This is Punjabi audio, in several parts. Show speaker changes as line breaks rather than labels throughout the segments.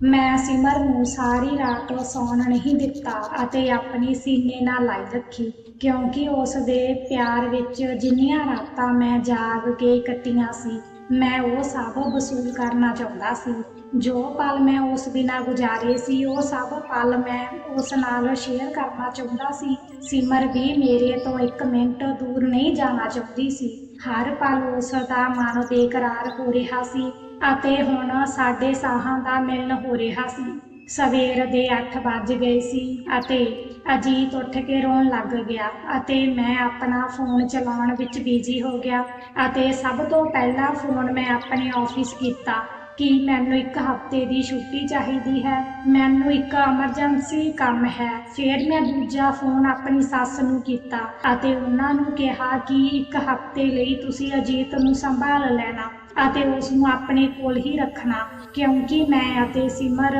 ਮੈਂ ਸਿਮਰ ਨੂੰ ਸਾਰੀ ਰਾਤ ਸੌਣ ਨਹੀਂ ਦਿੱਤਾ ਅਤੇ ਆਪਣੀ ਸੀਨੇ ਨਾਲ ਲਾਈ ਰੱਖੀ, ਕਿਉਂਕਿ ਉਸ ਦੇ ਪਿਆਰ ਵਿੱਚ ਜਿੰਨੀਆਂ ਰਾਤਾਂ ਮੈਂ ਜਾਗ ਕੇ ਕੱਟੀਆਂ ਸੀ, ਮੈਂ ਉਹ ਸਭ ਵਸੂਲ ਕਰਨਾ ਚਾਹੁੰਦਾ ਸੀ। ਜੋ ਪਲ ਮੈਂ ਉਸ ਬਿਨਾਂ ਗੁਜ਼ਾਰੇ ਸੀ, ਉਹ ਸਭ ਪਲ ਮੈਂ ਉਸ ਨਾਲ ਸ਼ੇਅਰ ਕਰਨਾ ਚਾਹੁੰਦਾ ਸੀ। ਸਿਮਰ ਵੀ ਮੇਰੇ ਤੋਂ ਇੱਕ ਮਿੰਟ ਦੂਰ ਨਹੀਂ ਜਾਣਾ ਚਾਹੁੰਦੀ ਸੀ। ਹਰ ਪਲ ਉਸ ਦਾ ਮਨ ਬੇਕਰਾਰ ਹੋ ਰਿਹਾ ਸੀ। ਅਤੇ ਹੁਣ ਸਾਡੇ ਸਾਹਾਂ ਦਾ ਮਿਲਣ ਹੋ ਰਿਹਾ ਸੀ। ਸਵੇਰ ਦੇ 8 ਵੱਜ ਗਏ ਸੀ ਅਤੇ ਅਜੀਤ ਉੱਠ ਕੇ ਰੋਣ ਲੱਗ ਗਿਆ ਅਤੇ ਮੈਂ ਆਪਣਾ ਫੋਨ ਚਲਾਉਣ ਵਿੱਚ ਬਿਜ਼ੀ ਹੋ ਗਿਆ ਅਤੇ ਸਭ ਤੋਂ ਪਹਿਲਾਂ ਫੋਨ ਮੈਂ ਆਪਣੇ ਆਫਿਸ ਕੀਤਾ। ਕੀ ਮੈਨੂੰ ਇੱਕ ਹਫ਼ਤੇ ਦੀ ਛੁੱਟੀ ਚਾਹੀਦੀ ਹੈ, ਮੈਨੂੰ ਇੱਕ ਐਮਰਜੈਂਸੀ ਕੰਮ ਹੈ। ਫਿਰ ਮੈਂ ਦੂਜਾ ਫੋਨ ਆਪਣੀ ਸੱਸ ਨੂੰ ਕੀਤਾ ਅਤੇ ਉਹਨਾਂ ਨੂੰ ਕਿਹਾ ਕਿ ਇੱਕ ਹਫ਼ਤੇ ਲਈ ਤੁਸੀਂ ਅਜੀਤ ਨੂੰ ਸੰਭਾਲ ਲੈਣਾ ਅਤੇ ਉਸ ਨੂੰ ਆਪਣੇ ਕੋਲ ਹੀ ਰੱਖਣਾ, ਕਿਉਂਕਿ ਮੈਂ ਅਤੇ ਸਿਮਰ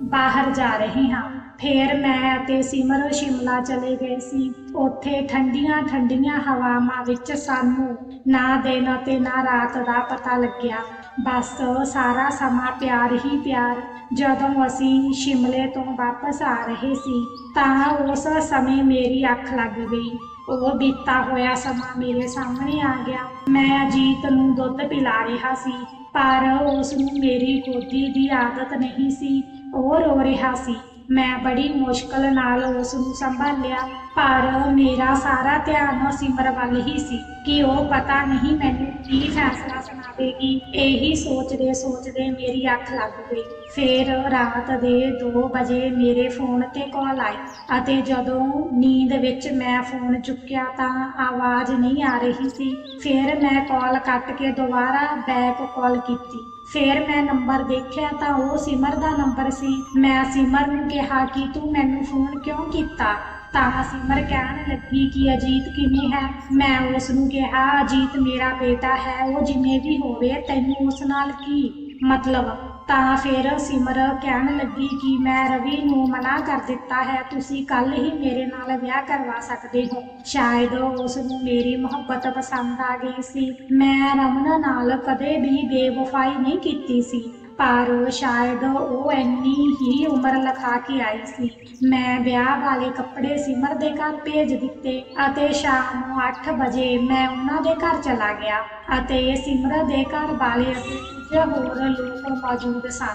ਬਾਹਰ ਜਾ ਰਹੇ ਹਾਂ। ਫਿਰ ਮੈਂ ਅਤੇ ਸਿਮਰ ਸ਼ਿਮਲਾ ਚਲੇ ਗਏ ਸੀ। ਉੱਥੇ ਠੰਡੀਆਂ ਠੰਡੀਆਂ ਹਵਾਵਾਂ ਵਿੱਚ ਸਾਨੂੰ ਨਾ ਦਿਨ ਅਤੇ ਨਾ ਰਾਤ ਦਾ ਪਤਾ ਲੱਗਿਆ। ਬਸ ਸਾਰਾ ਸਮਾਂ ਪਿਆਰ ਹੀ ਪਿਆਰ। ਜਦੋਂ ਅਸੀਂ ਸ਼ਿਮਲੇ ਤੋਂ ਵਾਪਸ ਆ ਰਹੇ ਸੀ, ਤਾਂ ਉਸ ਸਮੇਂ ਮੇਰੀ ਅੱਖ ਲੱਗ ਗਈ। ਉਹ ਬੀਤਾ ਹੋਇਆ ਸਮਾਂ ਮੇਰੇ ਸਾਹਮਣੇ ਆ ਗਿਆ। ਮੈਂ ਅਜੀਤ ਨੂੰ ਦੁੱਧ ਪਿਲਾ ਰਿਹਾ ਸੀ, ਪਰ ਉਸ ਨੂੰ ਮੇਰੀ ਗੋਦੀ ਦੀ ਆਦਤ ਨਹੀਂ ਸੀ। ਉਹ ਰੋ ਰਿਹਾ ਸੀ। ਮੈਂ ਬੜੀ ਮੁਸ਼ਕਲ ਨਾਲ ਉਸ ਨੂੰ ਸੰਭਾਲਿਆ, ਪਰ ਮੇਰਾ ਸਾਰਾ ਧਿਆਨ ਸਿਮਰ ਵੱਲ ਹੀ ਸੀ ਕਿ ਉਹ ਪਤਾ ਨਹੀਂ ਮੈਨੂੰ ਕੀ ਫੈਸਲਾ ਸੁਣਾਵੇਗੀ। ਇਹੀ ਸੋਚਦੇ ਸੋਚਦੇ ਮੇਰੀ ਅੱਖ ਲੱਗ ਗਈ। ਫਿਰ ਰਾਤ ਦੇ 2 ਵਜੇ ਮੇਰੇ ਫੋਨ ਤੇ ਕਾਲ ਆਈ ਅਤੇ ਜਦੋਂ ਨੀਂਦ ਵਿੱਚ ਮੈਂ ਫੋਨ ਚੁੱਕਿਆ ਤਾਂ ਆਵਾਜ਼ ਨਹੀਂ ਆ ਰਹੀ ਸੀ। ਫਿਰ ਮੈਂ ਕਾਲ ਕੱਟ ਕੇ ਦੁਬਾਰਾ ਬੈਕ ਕਾਲ ਕੀਤੀ। ਫਿਰ ਮੈਂ ਨੰਬਰ ਦੇਖਿਆ ਤਾਂ ਉਹ ਸਿਮਰ ਦਾ ਨੰਬਰ ਸੀ। ਮੈਂ ਸਿਮਰ ਨੂੰ ਕਿਹਾ ਕਿ ਤੂੰ ਮੈਨੂੰ ਫੋਨ ਕਿਉਂ ਕੀਤਾ? ਤਾਂ ਸਿਮਰ ਕਹਿਣ ਲੱਗੀ ਕਿ ਅਜੀਤ ਕਿਵੇਂ ਹੈ? ਮੈਂ ਉਸ ਨੂੰ ਕਿਹਾ, ਅਜੀਤ ਮੇਰਾ ਬੇਟਾ ਹੈ, ਉਹ ਜਿਵੇਂ ਵੀ ਹੋਵੇ, ਤੈਨੂੰ ਉਸ ਨਾਲ ਕੀ ਮਤਲਬ? ਤਾਂ ਫਿਰ ਸਿਮਰ ਕਹਿਣ ਲੱਗੀ ਕਿ ਮੈਂ ਰਵੀ ਨੂੰ ਮਨਾ ਕਰ ਦਿੱਤਾ ਹੈ, ਤੁਸੀਂ ਕੱਲ ਹੀ ਮੇਰੇ ਨਾਲ ਵਿਆਹ ਕਰਵਾ ਸਕਦੇ ਹੋ। ਸ਼ਾਇਦ ਉਸ ਨੂੰ ਮੇਰੀ ਮੁਹੱਬਤ ਪਸੰਦ ਆ ਗਈ ਸੀ। ਮੈਂ ਰਮਨ ਨਾਲ ਕਦੇ ਵੀ ਬੇਵਫਾਈ ਨਹੀਂ ਕੀਤੀ ਸੀ। ਪਰ, ਸ਼ਾਇਦ ਉਹ ਇੰਨੀ ਹੀ ਉਮਰ ਲਖਾ ਕੇ ਆਈ ਸੀ। ਮੈਂ ਵਿਆਹ ਵਾਲੇ ਕੱਪੜੇ ਸਿਮਰ ਦੇ ਘਰ ਭੇਜ ਦਿੱਤੇ ਅਤੇ ਸ਼ਾਮ ਨੂੰ 8 ਵਜੇ ਮੈਂ ਉਹਨਾਂ ਦੇ ਘਰ ਚਲਾ ਗਿਆ ਅਤੇ ਸਿਮਰ ਦੇ ਘਰ ਵਾਲੇ ਅਤੇ ਕੁਝ ਹੋਰ ਲੋਕ ਮੌਜੂਦ ਸਨ।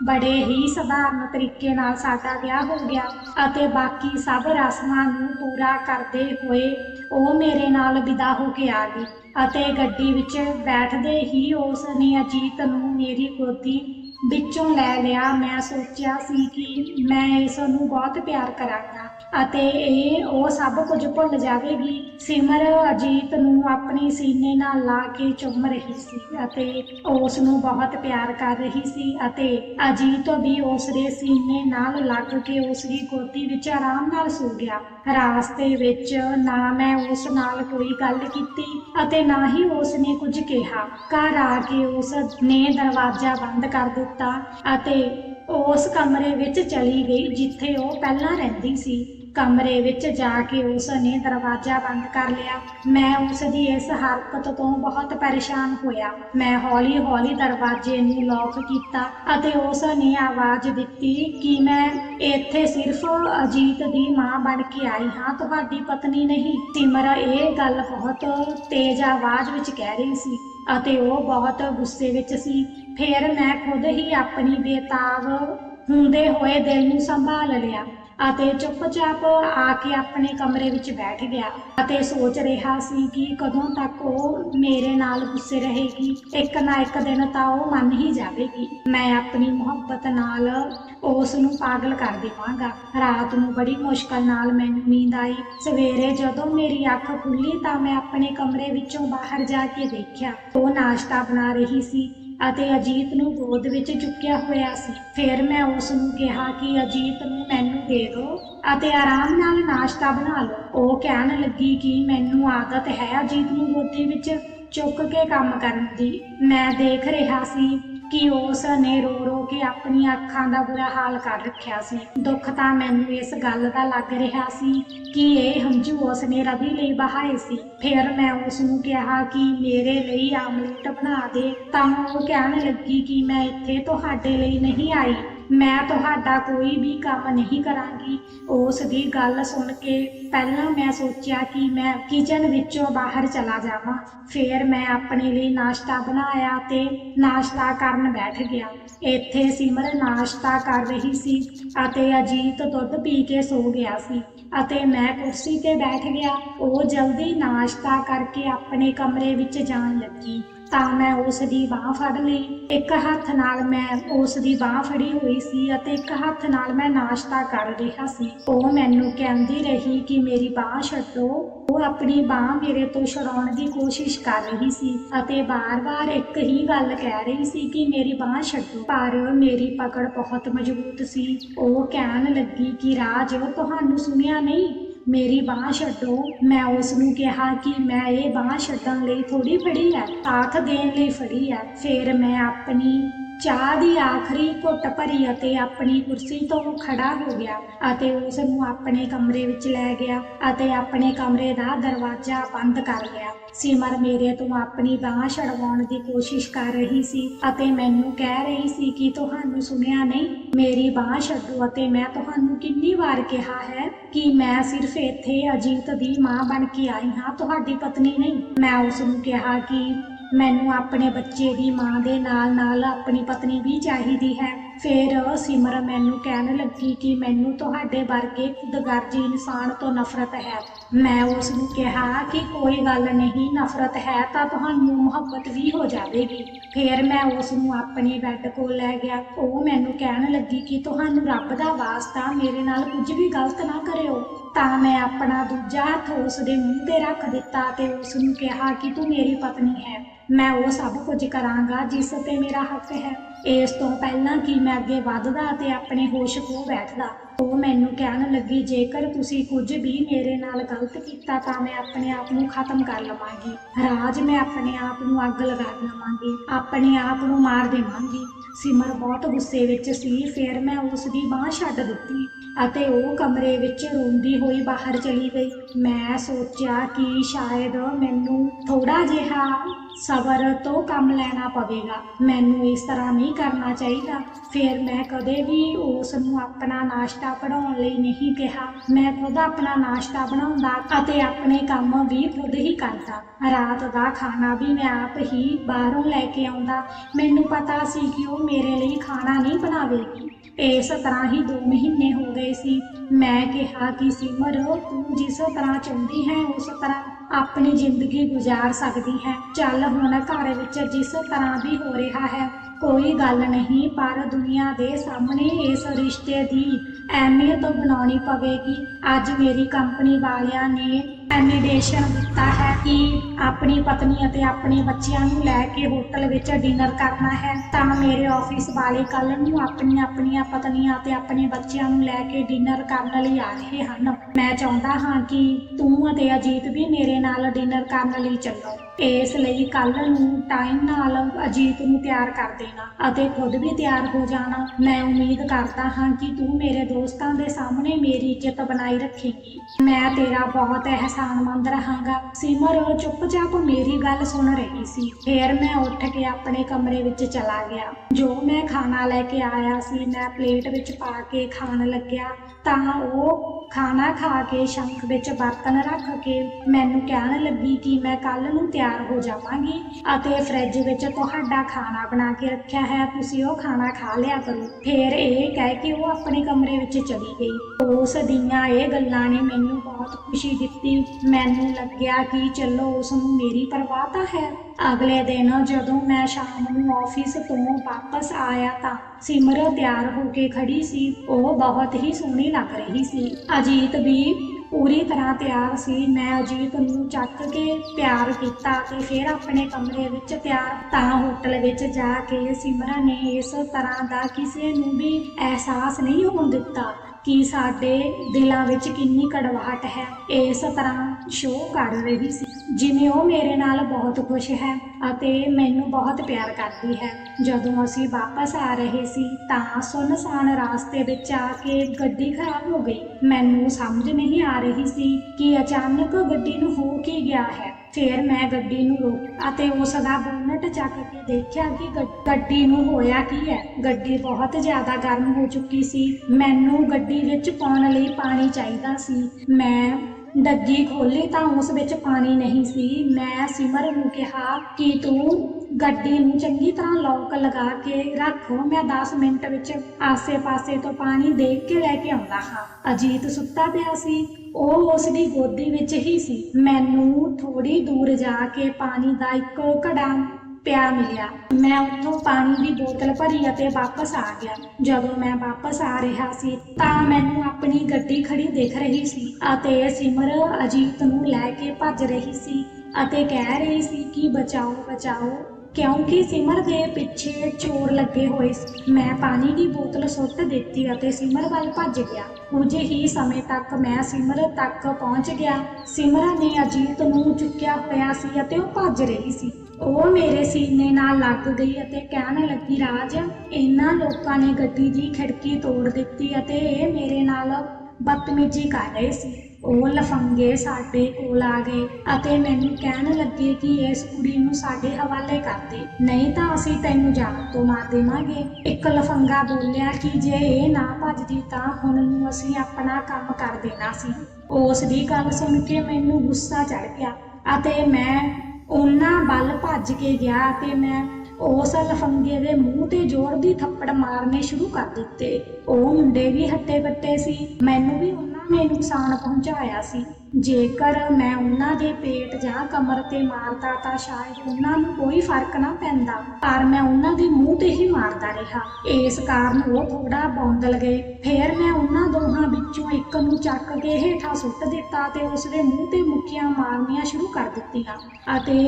ਬੜੇ ਹੀ ਸਧਾਰਨ ਤਰੀਕੇ ਨਾਲ ਸਾਡਾ ਵਿਆਹ ਹੋ ਗਿਆ ਅਤੇ ਬਾਕੀ ਸਭ ਰਸਮਾਂ ਨੂੰ ਪੂਰਾ ਕਰਦੇ ਹੋਏ ਉਹ ਮੇਰੇ ਨਾਲ ਵਿਦਾ ਹੋ ਕੇ ਆ ਗਈ ਅਤੇ ਗੱਡੀ ਵਿੱਚ ਬੈਠਦੇ ਹੀ ਉਸ ਨੇ ਅਜੀਤ ਨੂੰ ਮੇਰੀ ਗੋਦੀ ਵਿੱਚੋਂ ਲੈ ਲਿਆ। ਮੈਂ ਸੋਚਿਆ ਸੀ ਕਿ ਮੈਂ ਇਸ ਨੂੰ ਬਹੁਤ ਪਿਆਰ ਕਰਾਂਗਾ। ਅਤੇ ਇਹ, ਉਹ ਸਭ ਕੁਝ ਭੁੱਲ ਜਾਵੇਗੀ। ਸਿਮਰ ਅਜੀਤ ਨੂੰ ਆਪਣੀ ਸੀਨੇ ਨਾਲ ਲਾ ਕੇ ਚੁੰਮ ਰਹੀ ਸੀ ਅਤੇ ਉਸ ਨੂੰ ਬਹੁਤ ਪਿਆਰ ਕਰ ਰਹੀ ਸੀ ਅਤੇ ਅਜੀਤ ਵੀ ਉਸ ਦੇ ਸੀਨੇ ਨਾਲ ਲੱਗ ਕੇ ਉਸ ਦੀ ਗੋਦੀ ਵਿੱਚ ਆਰਾਮ ਨਾਲ ਸੋ ਗਿਆ। ਰਾਸਤੇ ਵਿੱਚ ਨਾ ਮੈਂ ਉਸ ਨਾਲ ਕੋਈ ਗੱਲ ਕੀਤੀ ਅਤੇ ਨਾ ਹੀ ਉਸ ਨੇ ਕੁਝ ਕਿਹਾ। ਘਰ ਆ ਕੇ ਉਸ ਨੇ ਦਰਵਾਜ਼ਾ ਬੰਦ ਕਰ ਦਿੱਤਾ ਅਤੇ ਉਸ ਕਮਰੇ ਵਿੱਚ ਚਲੀ ਗਈ ਜਿੱਥੇ ਉਹ ਪਹਿਲਾਂ ਰਹਿੰਦੀ ਸੀ। ਕਮਰੇ ਵਿੱਚ ਜਾ ਕੇ ਉਸ ਨੇ ਦਰਵਾਜ਼ਾ ਬੰਦ ਕਰ ਲਿਆ। ਮੈਂ ਉਸ ਦੀ ਇਸ ਹਰਕਤ ਤੋਂ ਬਹੁਤ ਪਰੇਸ਼ਾਨ ਹੋਇਆ। ਮੈਂ ਹੌਲੀ-ਹੌਲੀ ਦਰਵਾਜ਼ੇ ਨੂੰ ਲੌਕ ਕੀਤਾ ਅਤੇ ਉਸ ਨੇ ਆਵਾਜ਼ ਦਿੱਤੀ ਕਿ ਮੈਂ ਇੱਥੇ ਸਿਰਫ ਅਜੀਤ ਦੀ ਮਾਂ ਬਣ ਕੇ ਆਈ ਹਾਂ, ਤੁਹਾਡੀ ਪਤਨੀ ਨਹੀਂ। ਸਿਮਰ ਇਹ ਗੱਲ ਬਹੁਤ ਤੇਜ਼ ਆਵਾਜ਼ ਵਿੱਚ ਕਹਿ ਰਹੀ ਸੀ ਅਤੇ ਉਹ ਬਹੁਤ ਗੁੱਸੇ ਵਿੱਚ ਸੀ। ਫਿਰ ਮੈਂ ਖੁਦ ਹੀ ਆਪਣੀ ਬੇਤਾਬ ਹੁੰਦੇ ਹੋਏ ਦਿਲ ਨੂੰ ਸੰਭਾਲ ਲਿਆ। ਅਤੇ ਚੁੱਪਚਾਪ ਆ ਕੇ ਆਪਣੇ ਕਮਰੇ ਵਿੱਚ ਬੈਠ ਗਿਆ ਅਤੇ ਸੋਚ ਰਿਹਾ ਸੀ ਕਿ ਕਦੋਂ ਤੱਕ ਉਹ ਮੇਰੇ ਨਾਲ ਗੁੱਸੇ ਰਹੇਗੀ। ਇੱਕ ਨਾ ਇੱਕ ਦਿਨ ਤਾਂ ਉਹ ਮੰਨ ਹੀ ਜਾਵੇਗੀ। ਮੈਂ ਆਪਣੀ ਮੁਹੱਬਤ ਨਾਲ ਉਸ ਨੂੰ ਪਾਗਲ ਕਰ ਦੇਵਾਂਗਾ। ਰਾਤ ਨੂੰ ਬੜੀ ਮੁਸ਼ਕਲ ਨਾਲ ਮੈਨੂੰ ਨੀਂਦ ਆਈ। ਸਵੇਰੇ ਜਦੋਂ ਮੇਰੀ ਅੱਖ ਖੁੱਲੀ ਤਾਂ ਮੈਂ ਆਪਣੇ ਕਮਰੇ ਵਿੱਚੋਂ ਬਾਹਰ ਜਾ ਕੇ ਦੇਖਿਆ। ਉਹ ਨਾਸ਼ਤਾ ਬਣਾ ਰਹੀ ਸੀ। ਅਤੇ ਅਜੀਤ ਨੂੰ ਗੋਦ ਵਿੱਚ ਚੁੱਕਿਆ ਹੋਇਆ ਸੀ। ਫਿਰ ਮੈਂ ਉਸ ਨੂੰ ਕਿਹਾ ਕਿ ਅਜੀਤ ਨੂੰ ਮੈਨੂੰ ਦੇ ਦਿਓ ਅਤੇ ਆਰਾਮ ਨਾਲ ਨਾਸ਼ਤਾ ਬਣਾ ਲਓ। ਉਹ ਕਹਿਣ ਲੱਗੀ ਕਿ ਮੈਨੂੰ ਆਦਤ ਹੈ ਅਜੀਤ ਨੂੰ ਗੋਦੀ ਵਿੱਚ ਚੁੱਕ ਕੇ ਕੰਮ ਕਰਨ ਦੀ। ਮੈਂ ਦੇਖ ਰਿਹਾ ਸੀ ਕਿ ਉਸ ਨੇ ਰੋ ਰੋ ਕੇ ਆਪਣੀਆਂ ਅੱਖਾਂ ਦਾ ਬੁਰਾ ਹਾਲ ਕਰ ਰੱਖਿਆ ਸੀ। ਦੁੱਖ ਤਾਂ ਮੈਨੂੰ ਇਸ ਗੱਲ ਦਾ ਲੱਗ ਰਿਹਾ ਸੀ ਕਿ ਇਹ ਹੰਝੂ ਉਸ ਨੇ ਰਵੀ ਲਈ ਬਹਾਏ ਸੀ। ਫਿਰ ਮੈਂ ਉਸ ਨੂੰ ਕਿਹਾ ਕਿ ਮੇਰੇ ਲਈ ਆਮਲੇਟ ਬਣਾ ਦੇ। ਤਾਂ ਉਹ ਕਹਿਣ ਲੱਗੀ ਕਿ ਮੈਂ ਇੱਥੇ ਤੁਹਾਡੇ ਲਈ ਨਹੀਂ ਆਈ। ਮੈਂ ਤੁਹਾਡਾ ਕੋਈ ਵੀ ਕੰਮ ਨਹੀਂ ਕਰਾਂਗੀ। ਉਸ ਦੀ ਗੱਲ ਸੁਣ ਕੇ ਪਹਿਲਾਂ ਮੈਂ ਸੋਚਿਆ ਕਿ ਮੈਂ ਕਿਚਨ ਵਿੱਚੋਂ ਬਾਹਰ ਚਲਾ ਜਾਵਾਂ। ਫਿਰ ਮੈਂ ਆਪਣੇ ਲਈ ਨਾਸ਼ਤਾ ਬਣਾਇਆ ਤੇ ਨਾਸ਼ਤਾ ਕਰਨ ਬੈਠ ਗਿਆ। ਇੱਥੇ ਸਿਮਰ ਨਾਸ਼ਤਾ ਕਰ ਰਹੀ ਸੀ ਅਤੇ ਅਜੀਤ ਦੁੱਧ ਪੀ ਕੇ ਸੋ ਗਿਆ ਸੀ ਅਤੇ ਮੈਂ ਕੁਰਸੀ ਤੇ ਬੈਠ ਗਿਆ। ਉਹ ਜਲਦੀ ਨਾਸ਼ਤਾ ਕਰਕੇ ਆਪਣੇ ਕਮਰੇ ਵਿੱਚ ਜਾਣ ਲੱਗੀ। ਤਾਂ ਮੈਂ ਉਸ ਦੀ ਬਾਹ ਫੜ ਲਈ। ਇੱਕ ਹੱਥ ਨਾਲ ਮੈਂ ਉਸ ਦੀ ਬਾਹ ਫੜੀ ਹੋਈ ਸੀ ਅਤੇ ਇੱਕ ਹੱਥ ਨਾਲ ਮੈਂ ਨਾਸ਼ਤਾ ਕਰ ਰਿਹਾ ਸੀ। ਉਹ ਮੈਨੂੰ ਕਹਿੰਦੀ ਰਹੀ ਕਿ ਮੇਰੀ ਬਾਹ ਛੱਡੋ। ਉਹ ਆਪਣੀ ਬਾਹ ਮੇਰੇ ਤੋਂ ਛੁਡਾਉਣ ਦੀ ਕੋਸ਼ਿਸ਼ ਕਰ ਰਹੀ ਸੀ ਅਤੇ ਬਾਰ-ਬਾਰ ਇੱਕ ਹੀ ਗੱਲ ਕਹਿ ਰਹੀ ਸੀ ਕਿ ਮੇਰੀ ਬਾਹ ਛੱਡੋ। ਪਰ ਮੇਰੀ ਪਕੜ ਬਹੁਤ ਮਜ਼ਬੂਤ ਸੀ। ਉਹ ਕਹਿਣ ਲੱਗੀ ਕਿ ਰਾਜ, ਤੁਹਾਨੂੰ ਸੁਣਿਆ ਨਹੀਂ? ਮੇਰੀ ਬਾਹ ਛੱਡੋ। ਮੈਂ ਉਸ ਨੂੰ ਕਿਹਾ ਕਿ ਮੈਂ ਇਹ ਬਾਹ ਛੱਡਣ ਲਈ ਥੋੜੀ ਫੜੀ ਹੈ, ਸਾਥ ਦੇਣ ਲਈ ਫੜੀ ਹੈ। ਫਿਰ ਮੈਂ ਆਪਣੀ ਚਾਹ ਦੀ ਆਖਰੀ ਘੁੱਟ ਭਰੀ ਅਤੇ ਆਪਣੀ ਕੁਰਸੀ ਤੋਂ ਖੜਾ ਹੋ ਗਿਆ ਅਤੇ ਉਸ ਨੂੰ ਆਪਣੇ ਕਮਰੇ ਵਿੱਚ ਲੈ ਗਿਆ ਅਤੇ ਆਪਣੇ ਕਮਰੇ ਦਾ ਦਰਵਾਜ਼ਾ ਬੰਦ ਕਰ ਲਿਆ। ਸਿਮਰ ਮੇਰੇ ਤੋਂ ਆਪਣੀ ਬਾਹ ਛਡਵਾਉਣ ਦੀ ਕੋਸ਼ਿਸ਼ ਕਰ ਰਹੀ ਸੀ ਅਤੇ ਮੈਨੂੰ ਕਹਿ ਰਹੀ ਸੀ ਕਿ ਤੁਹਾਨੂੰ ਸੁਣਿਆ ਨਹੀਂ, ਮੇਰੀ ਬਾਹ ਛੱਡੋ ਅਤੇ ਮੈਂ ਤੁਹਾਨੂੰ ਕਿੰਨੀ ਵਾਰ ਕਿਹਾ ਹੈ ਕਿ ਮੈਂ ਸਿਰਫ ਇੱਥੇ ਅਜੀਤ ਦੀ ਮਾਂ ਬਣ ਕੇ ਆਈ ਹਾਂ, ਤੁਹਾਡੀ ਪਤਨੀ ਨਹੀਂ। ਮੈਂ ਉਸ ਨੂੰ ਕਿਹਾ ਕਿ ਮੈਨੂੰ ਆਪਣੇ ਬੱਚੇ ਦੀ ਮਾਂ ਦੇ ਨਾਲ ਨਾਲ ਆਪਣੀ ਪਤਨੀ ਵੀ ਚਾਹੀਦੀ ਹੈ। ਫਿਰ ਸਿਮਰ ਮੈਨੂੰ ਕਹਿਣ ਲੱਗੀ ਕਿ ਮੈਨੂੰ ਤੁਹਾਡੇ ਵਰਗੇ ਖੁਦਗਰਜੀ ਇਨਸਾਨ ਤੋਂ ਨਫ਼ਰਤ ਹੈ। ਮੈਂ ਉਸ ਨੂੰ ਕਿਹਾ ਕਿ ਕੋਈ ਗੱਲ ਨਹੀਂ, ਨਫ਼ਰਤ ਹੈ ਤਾਂ ਤੁਹਾਨੂੰ ਮੁਹੱਬਤ ਵੀ ਹੋ ਜਾਵੇਗੀ। ਫਿਰ ਮੈਂ ਉਸ ਨੂੰ ਆਪਣੇ ਬੈੱਡ ਕੋਲ ਲੈ ਗਿਆ। ਉਹ ਮੈਨੂੰ ਕਹਿਣ ਲੱਗੀ ਕਿ ਤੁਹਾਨੂੰ ਰੱਬ ਦਾ ਵਾਸਤਾ ਮੇਰੇ ਨਾਲ ਕੁਝ ਵੀ ਗਲਤ ਨਾ ਕਰਿਓ। ਤਾਂ ਮੈਂ ਆਪਣਾ ਦੂਜਾ ਹੱਥ ਉਸ ਦੇ ਮੂੰਹ ਤੇ ਰੱਖ ਦਿੱਤਾ ਤੇ ਉਸ ਨੂੰ ਕਿਹਾ ਕਿ ਤੂੰ ਮੇਰੀ ਪਤਨੀ ਹੈ। ਮੈਂ ਉਹ ਸਭ ਕੁਝ ਕਰਾਂਗਾ ਜਿਸ ਤੇ ਮੇਰਾ ਹੱਕ ਹੈ। ਇਸ ਤੋਂ ਪਹਿਲਾਂ ਕਿ ਮੈਂ ਅੱਗੇ ਵੱਧਦਾ ਤੇ ਆਪਣੇ ਹੋਸ਼ ਖੋ ਬੈਠਦਾ। ਉਹ ਮੈਨੂੰ ਕਹਿਣ ਲੱਗੀ, ਜੇਕਰ ਤੁਸੀਂ ਕੁਝ ਵੀ ਮੇਰੇ ਨਾਲ ਗਲਤ ਕੀਤਾ ਤਾਂ ਮੈਂ ਆਪਣੇ ਆਪ ਨੂੰ ਖਤਮ ਕਰ ਲਵਾਂਗੀ। ਰਾਜ ਮੈਂ ਆਪਣੇ ਆਪ ਨੂੰ ਅੱਗ ਲਗਾ ਲਵਾਂਗੀ ਆਪਣੇ ਆਪ ਨੂੰ ਮਾਰ ਦੇਵਾਂਗੀ। ਸਿਮਰ ਬਹੁਤ ਗੁੱਸੇ ਵਿੱਚ ਸੀ, ਫਿਰ ਮੈਂ ਉਸ ਦੀ ਬਾਹ ਛੱਡ ਦਿੱਤੀ ਅਤੇ ਉਹ ਕਮਰੇ ਵਿੱਚ ਰੋਂਦੀ ਹੋਈ ਬਾਹਰ ਚਲੀ ਗਈ। ਮੈਂ ਸੋਚਿਆ ਕਿ ਸ਼ਾਇਦ ਮੈਨੂੰ ਥੋੜਾ ਜਿਹਾ ਸਬਰ ਤੋਂ ਕੰਮ ਲੈਣਾ ਪਵੇਗਾ। ਮੈਨੂੰ ਇਸ ਤਰ੍ਹਾਂ ਨਹੀਂ ਕਰਨਾ ਚਾਹੀਦਾ। ਫਿਰ ਮੈਂ ਕਦੇ ਵੀ ਉਸ ਨੂੰ ਆਪਣਾ ਨਾਸ਼ਤਾ ਬਣਾਉਣ ਲਈ ਨਹੀਂ ਕਿਹਾ। ਮੈਂ ਖੁਦ ਆਪਣਾ ਨਾਸ਼ਤਾ ਬਣਾਉਂਦਾ ਅਤੇ ਆਪਣੇ ਕੰਮ ਵੀ ਖੁਦ ਹੀ ਕਰਦਾ। ਰਾਤ ਦਾ ਖਾਣਾ ਵੀ ਮੈਂ ਆਪ ਹੀ ਬਾਹਰੋਂ ਲੈ ਕੇ ਆਉਂਦਾ। ਮੈਨੂੰ ਪਤਾ ਸੀ ਕਿ ਉਹ ਮੇਰੇ ਲਈ ਖਾਣਾ ਨਹੀਂ ਬਣਾਵੇਗੀ। ਇਸ ਤਰ੍ਹਾਂ ਹੀ 2 ਮਹੀਨੇ ਹੋ ਗਏ ਸੀ। ਮੈਂ ਕਿਹਾ ਕਿ ਸਿਮਰ, ਤੂੰ ਜਿਸ ਤਰ੍ਹਾਂ ਚਾਹੁੰਦੀ ਹੈ, ਉਸ ਤਰ੍ਹਾਂ ਆਪਣੀ ਜ਼ਿੰਦਗੀ ਗੁਜ਼ਾਰ ਸਕਦੀ ਹੈ। ਚੱਲ ਹੁਣ ਘਰ ਵਿੱਚ ਜਿਸ ਤਰ੍ਹਾਂ ਵੀ ਹੋ ਰਿਹਾ ਹੈ, ਕੋਈ ਗੱਲ ਨਹੀਂ, ਪਰ ਦੁਨੀਆ ਦੇ ਸਾਹਮਣੇ ਇਸ ਰਿਸ਼ਤੇ ਦੀ ਅਹਿਮੀਅਤ ਬਣਾਉਣੀ ਪਵੇਗੀ। ਅੱਜ ਮੇਰੀ ਕੰਪਨੀ ਵਾਲਿਆਂ ਨੇ ਐਨੀਡੇਸ਼ਨ ਦਿੱਤਾ ਹੈ ਕਿ ਆਪਣੀ ਪਤਨੀ ਅਤੇ ਆਪਣੇ ਬੱਚਿਆਂ ਨੂੰ ਲੈ ਕੇ ਹੋਟਲ ਵਿੱਚ ਡਿਨਰ ਕਰਨਾ ਹੈ, ਤਾਂ ਮੇਰੇ ਆਫਿਸ ਵਾਲੇ ਕੱਲ ਨੂੰ ਆਪਣੀਆਂ ਆਪਣੀਆਂ ਪਤਨੀਆਂ ਅਤੇ ਆਪਣੇ ਬੱਚਿਆਂ ਨੂੰ ਲੈ ਕੇ ਡਿਨਰ ਕਰਨ ਲਈ ਆ ਰਹੇ ਹਨ। ਮੈਂ ਚਾਹੁੰਦਾ ਹਾਂ ਕਿ ਤੂੰ ਅਤੇ ਅਜੀਤ ਵੀ ਮੇਰੇ ਨਾਲ ਡਿਨਰ ਕਰਨ ਲਈ ਚੱਲੋ। ਇਸ ਲਈ ਕੱਲ ਨੂੰ ਟਾਈਮ ਨਾਲ ਅਜੀਤ ਨੂੰ ਤਿਆਰ ਕਰ ਦੇਣਾ ਅਤੇ ਖੁਦ ਵੀ ਤਿਆਰ ਹੋ ਜਾਣਾ। ਮੈਂ ਉਮੀਦ ਕਰਦਾ ਹਾਂ ਕਿ ਤੂੰ ਮੇਰੇ ਦੋਸਤਾਂ ਦੇ ਸਾਹਮਣੇ ਮੇਰੀ ਇੱਜ਼ਤ ਬਣਾਈ ਰੱਖੇਗੀ। ਮੈਂ ਤੇਰਾ ਬਹੁਤ ਅਹਿਸਾਨਮੰਦ ਰਹਾਂਗਾ। ਸਿਮਰ, ਚੁੱਪ ਚੁੱਪਚਾਪ ਮੇਰੀ ਗੱਲ ਸੁਣ ਰਹੀ ਸੀ। ਫੇਰ ਮੈਂ ਉੱਠ ਕੇ ਆਪਣੇ ਕਮਰੇ ਵਿੱਚ ਚਲਾ ਗਿਆ। ਜੋ ਮੈਂ ਖਾਣਾ ਲੈ ਕੇ ਆਇਆ ਸੀ, ਮੈਂ ਪਲੇਟ ਵਿੱਚ ਪਾ ਕੇ ਖਾਣ ਲੱਗਿਆ। ਤਾਂ ਉਹ ਖਾਣਾ ਖਾ ਕੇ ਸ਼ੰਖ ਵਿੱਚ ਬਰਤਨ ਰੱਖ ਕੇ ਮੈਨੂੰ ਕਹਿਣ ਲੱਗੀ ਕਿ ਮੈਂ ਕੱਲ ਨੂੰ ਤਿਆਰ ਹੋ ਜਾਵਾਂਗੀ ਅਤੇ ਫ੍ਰਿਜ ਵਿੱਚ ਤੁਹਾਡਾ ਖਾਣਾ ਬਣਾ ਕੇ ਰੱਖਿਆ ਹੈ, ਤੁਸੀਂ ਉਹ ਖਾਣਾ ਖਾ ਲਿਆ ਕਰੋ। ਫਿਰ ਇਹ ਕਹਿ ਕੇ ਉਹ ਆਪਣੇ ਕਮਰੇ ਵਿੱਚ ਚਲੀ ਗਈ। ਉਸ ਦੀਆਂ ਇਹ ਗੱਲਾਂ ਨੇ ਮੈਨੂੰ ਬਹੁਤ ਖੁਸ਼ੀ ਦਿੱਤੀ। ਮੈਨੂੰ ਲੱਗਿਆ ਕਿ ਚਲੋ ਉਸ ਨੂੰ ਮੇਰੀ ਪਰਵਾਹ ਤਾਂ ਹੈ। ਅਗਲੇ ਦਿਨ ਜਦੋਂ ਮੈਂ ਸ਼ਾਮ ਨੂੰ ਆਫਿਸ ਤੋਂ ਵਾਪਸ ਆਇਆ ਤਾਂ ਸਿਮਰ ਤਿਆਰ ਹੋ ਕੇ ਖੜੀ ਸੀ। ਉਹ ਬਹੁਤ ਹੀ ਸੋਹਣੀ ਲੱਗ ਰਹੀ ਸੀ। ਅਜੀਤ ਵੀ ਪੂਰੀ ਤਰ੍ਹਾਂ ਤਿਆਰ ਸੀ। ਮੈਂ ਅਜੀਤ ਨੂੰ ਚੱਕ ਕੇ ਪਿਆਰ ਕੀਤਾ ਤੇ ਫਿਰ ਆਪਣੇ ਕਮਰੇ ਵਿੱਚ ਤਿਆਰ ਤਾਂ ਹੋਟਲ ਵਿੱਚ ਜਾ ਕੇ ਸਿਮਰਨ ਨੇ ਇਸ ਤਰ੍ਹਾਂ ਦਾ ਕਿਸੇ ਨੂੰ ਵੀ ਅਹਿਸਾਸ ਨਹੀਂ ਹੋਣ ਦਿੱਤਾ। ਕਿ ਸਾਡੇ ਦਿਲਾਂ ਵਿੱਚ ਕਿੰਨੀ ਕੜਵਾਹਟ ਹੈ। ਇਸ ਤਰ੍ਹਾਂ ਸ਼ੋਅ ਕਰ ਰਹੀ ਸੀ। ਜਿਵੇਂ ਉਹ ਮੇਰੇ ਨਾਲ ਬਹੁਤ ਖੁਸ਼ ਹੈ ਅਤੇ ਮੈਨੂੰ ਬਹੁਤ ਪਿਆਰ ਕਰਦੀ ਹੈ। ਜਦੋਂ ਅਸੀਂ ਵਾਪਸ ਆ ਰਹੇ ਸੀ ਤਾਂ ਸੁੰਨਸਾਨ ਰਾਸਤੇ ਵਿੱਚ ਆ ਕੇ ਗੱਡੀ ਖਰਾਬ ਹੋ ਗਈ। ਮੈਨੂੰ ਸਮਝ ਨਹੀਂ ਆ ਰਹੀ ਸੀ ਕਿ ਅਚਾਨਕ ਗੱਡੀ ਨੂੰ ਹੋ ਕੀ ਗਿਆ ਹੈ। ਫਿਰ ਮੈਂ ਗੱਡੀ ਨੂੰ ਰੋਕਿਆ ਅਤੇ ਉਸ ਦਾ ਬੋਨਟ ਚੱਕ ਕੇ ਦੇਖਿਆ ਕਿ ਗੱਡ- ਗੱਡੀ ਨੂੰ ਹੋਇਆ ਕੀ ਹੈ। ਗੱਡੀ ਬਹੁਤ ਜ਼ਿਆਦਾ ਗਰਮ ਹੋ ਚੁੱਕੀ ਸੀ। ਮੈਨੂੰ ਗੱਡੀ ਵਿੱਚ ਪਾਉਣ ਲਈ ਪਾਣੀ ਚਾਹੀਦਾ ਸੀ। ਮੈਂ ਡੱਗੀ ਖੋਲੀ ਤਾਂ ਉਸ ਵਿੱਚ ਪਾਣੀ ਨਹੀਂ ਸੀ। ਮੈਂ ਸਿਮਰ ਨੂੰ ਕਿਹਾ, ਕਿ ਤੂੰ ਗੱਡੀ ਨੂੰ ਚੰਗੀ ਤਰ੍ਹਾਂ ਲੌਕ ਲਗਾ ਕੇ ਰੱਖੋ? ਮੈਂ 10 ਮਿੰਟ ਵਿੱਚ ਆਸੇ-ਪਾਸੇ ਤੋਂ ਪਾਣੀ ਦੇਖ ਕੇ ਲੈ ਕੇ ਆਉਂਦਾ ਹਾਂ। ਅਜੀਤ ਸੁੱਤਾ ਪਿਆ ਸੀ। ਉਹ ਉਸ ਦੀ ਗੋਦੀ ਵਿੱਚ ਹੀ ਸੀ। ਮੈਨੂੰ ਥੋੜੀ ਦੂਰ ਜਾ ਕੇ ਪਾਣੀ ਦਾ ਇੱਕ ਘੜਾ ਪਿਆ ਮਿਲਿਆ। ਮੈਂ ਉੱਥੋਂ ਪਾਣੀ ਦੀ ਬੋਤਲ ਭਰੀ ਅਤੇ ਵਾਪਸ ਆ ਗਿਆ। ਜਦੋਂ ਮੈਂ ਵਾਪਸ ਆ ਰਿਹਾ ਸੀ, ਤਾਂ ਮੈਨੂੰ ਆਪਣੀ ਗੱਡੀ ਖੜੀ ਦਿਖ ਰਹੀ ਸੀ ਅਤੇ ਸਿਮਰ ਅਜੀਤ ਨੂੰ ਲੈ ਕੇ ਭੱਜ ਰਹੀ ਸੀ ਅਤੇ ਕਹਿ ਰਹੀ ਸੀ ਕਿ ਬਚਾਓ ਬਚਾਓ, ਕਿਉਂਕਿ ਸਿਮਰ ਦੇ ਪਿੱਛੇ ਚੋਰ ਲੱਗੇ ਹੋਏ ਸੀ। ਮੈਂ ਪਾਣੀ ਦੀ ਬੋਤਲ ਸੁੱਟ ਦਿੱਤੀ ਅਤੇ ਸਿਮਰ ਵੱਲ ਭੱਜ ਗਿਆ। ਕੁਝ ਹੀ ਸਮੇਂ ਤੱਕ ਮੈਂ ਸਿਮਰ ਤੱਕ ਪਹੁੰਚ ਗਿਆ। ਸਿਮਰ ਨੇ ਅਜੀਤ ਨੂੰ ਚੁੱਕਿਆ ਹੋਇਆ ਸੀ ਅਤੇ ਉਹ ਭੱਜ ਰਹੀ ਸੀ। ਉਹ ਮੇਰੇ ਸੀਨੇ ਨਾਲ ਲੱਗ ਗਈ ਅਤੇ ਕਹਿਣ ਲੱਗੀ, ਰਾਜ, ਇਹਨਾਂ ਲੋਕਾਂ ਨੇ ਗੱਡੀ ਦੀ ਖਿੜਕੀ ਤੋੜ ਦਿੱਤੀ ਅਤੇ ਇਹ ਮੇਰੇ ਨਾਲ ਬਦਤਮੀਜ਼ੀ ਕਰ ਰਹੇ ਸੀ। ਉਹ ਲਫੰਗੇ ਸਾਡੇ ਕੋਲ ਆ ਗਏ ਅਤੇ ਮੈਨੂੰ ਕਹਿਣ ਲੱਗੇ ਕਿ ਇਸ ਕੁੜੀ ਨੂੰ ਸਾਡੇ ਹਵਾਲੇ ਕਰ ਦੇ। ਨਹੀਂ ਤਾਂ ਅਸੀਂ ਤੈਨੂੰ ਜਾਨ ਤੋਂ ਮਾਰ ਦੇਵਾਂਗੇ। ਇੱਕ ਲਫੰਗਾ ਬੋਲਿਆ ਕਿ ਜੇ ਇਹ ਨਾ ਭੱਜਦੀ ਤਾਂ ਹੁਣ ਨੂੰ ਅਸੀਂ ਆਪਣਾ ਕੰਮ ਕਰ ਦੇਣਾ ਸੀ। ਉਸ ਦੀ ਗੱਲ ਸੁਣ ਕੇ ਮੈਨੂੰ ਗੁੱਸਾ ਚੜ ਗਿਆ ਅਤੇ ਮੈਂ ਉਹਨਾਂ ਵੱਲ ਭੱਜ ਕੇ ਗਿਆ ਤੇ ਮੈਂ ਉਸ ਲਫੰਗੇ ਦੇ ਮੂੰਹ ਤੇ ਜ਼ੋਰ ਦੀ ਥੱਪੜ ਮਾਰਨੇ ਸ਼ੁਰੂ ਕਰ ਦਿੱਤੇ। ਉਹ ਮੁੰਡੇ ਵੀ ਹੱਟੇ ਕੱਟੇ ਸੀ। ਮੈਨੂੰ ਵੀ ਨੁਕਸਾਨ ਪਹੁੰਚਾਇਆ ਸੀ। ਜੇਕਰ ਮੈਂ ਉਹਨਾਂ ਦੇ ਪੇਟ ਜਾਂ ਕਮਰ ਤੇ ਮਾਰਦਾ ਤਾਂ ਸ਼ਾਇਦ ਉਹਨਾਂ ਨੂੰ ਕੋਈ ਫ਼ਰਕ ਨਾ ਪੈਂਦਾ। ਪਰ ਮੈਂ ਉਹਨਾਂ ਦੇ ਮੂੰਹ ਤੇ ਹੀ ਮਾਰਦਾ ਰਿਹਾ। ਇਸ ਕਾਰਨ ਉਹ ਥੋੜਾ ਬੌਂਦਲ ਗਏ। ਫਿਰ ਮੈਂ ਉਹਨਾਂ ਦੋਹਾਂ ਵਿੱਚੋਂ ਇੱਕ ਨੂੰ ਚੱਕ ਕੇ ਹੇਠਾਂ ਸੁੱਟ ਦਿੱਤਾ ਤੇ ਉਸ ਦੇ ਮੂੰਹ ਤੇ ਮੁੱਕੀਆਂ ਮਾਰਨੀਆਂ ਸ਼ੁਰੂ ਕਰ ਦਿੱਤੀਆਂ ਅਤੇ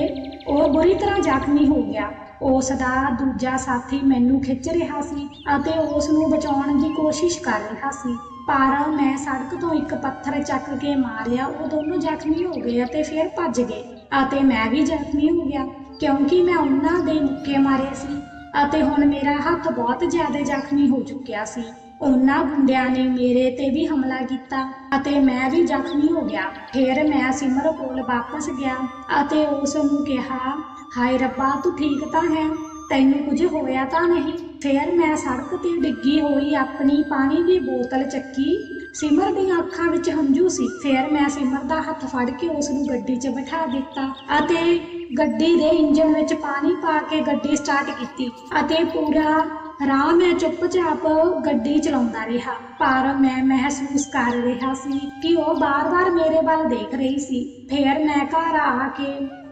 ਉਹ ਬੁਰੀ ਤਰ੍ਹਾਂ ਜ਼ਖਮੀ ਹੋ ਗਿਆ। ਉਸ ਦਾ ਦੂਜਾ ਸਾਥੀ ਮੈਨੂੰ ਖਿੱਚ ਰਿਹਾ ਸੀ ਅਤੇ ਉਸ ਨੂੰ ਬਚਾਉਣ ਦੀ ਕੋਸ਼ਿਸ਼ ਕਰ ਰਿਹਾ ਸੀ। ਪਰ ਮੈਂ ਸੜਕ ਤੋਂ ਇੱਕ ਪੱਥਰ ਚੱਕ ਕੇ ਮਾਰਿਆ, ਉਹ ਦੋਨੋਂ ਜ਼ਖਮੀ ਹੋ ਗਏ ਅਤੇ ਫਿਰ ਭੱਜ ਗਏ। ਅਤੇ ਮੈਂ ਵੀ ਜ਼ਖਮੀ ਹੋ ਗਿਆ, ਕਿਉਂਕਿ ਮੈਂ ਉਹਨਾਂ ਦੇ ਮੁੱਕੇ ਮਾਰੇ ਸੀ। ਅਤੇ ਹੁਣ ਮੇਰਾ ਹੱਥ ਬਹੁਤ ਜ਼ਿਆਦਾ ਜ਼ਖਮੀ ਹੋ ਚੁੱਕਿਆ ਸੀ। ਉਹਨਾਂ ਗੁੰਡਿਆਂ ਨੇ ਮੇਰੇ ਤੇ ਵੀ ਹਮਲਾ ਕੀਤਾ ਅਤੇ ਮੈਂ ਵੀ ਜ਼ਖਮੀ ਹੋ ਗਿਆ। ਫਿਰ ਮੈਂ ਸਿਮਰ ਕੋਲ ਵਾਪਸ ਗਿਆ ਅਤੇ ਉਸ ਨੂੰ ਕਿਹਾ, ਹਾਏ ਰੱਬਾ, ਤੂੰ ਠੀਕ ਤਾਂ ਹੈ? ਤੈਨੂੰ ਕੁਝ ਹੋਇਆ ਤਾਂ ਨਹੀਂ। ਫਿਰ ਮੈਂ ਸੜਕ ਤੇ ਡਿੱਗੀ ਹੋਈ ਆਪਣੀ ਪਾਣੀ ਦੀ ਬੋਤਲ ਚੱਕੀ। ਸਿਮਰ ਦੀਆਂ ਅੱਖਾਂ ਵਿੱਚ ਹੰਝੂ ਸੀ। ਫਿਰ ਮੈਂ ਸਿਮਰ ਦਾ ਹੱਥ ਫੜ ਕੇ ਉਸ ਨੂੰ ਗੱਡੀ 'ਚ ਬਿਠਾ ਦਿੱਤਾ ਅਤੇ ਗੱਡੀ ਦੇ ਇੰਜਨ ਵਿੱਚ ਪਾਣੀ ਪਾ ਕੇ ਗੱਡੀ ਸਟਾਰਟ ਕੀਤੀ ਅਤੇ ਪੂਰਾ ਰਾਹ ਮੈਂ ਚੁੱਪਚਾਪ ਗੱਡੀ ਚਲਾਉਂਦਾ ਰਿਹਾ। ਪਰ ਮੈਂ ਮਹਿਸੂਸ ਕਰ ਰਿਹਾ ਸੀ ਕਿ ਉਹ ਬਾਰ-ਬਾਰ ਮੇਰੇ ਵੱਲ ਦੇਖ ਰਹੀ ਸੀ। ਫਿਰ ਮੈਂ ਘਰ ਆ ਕੇ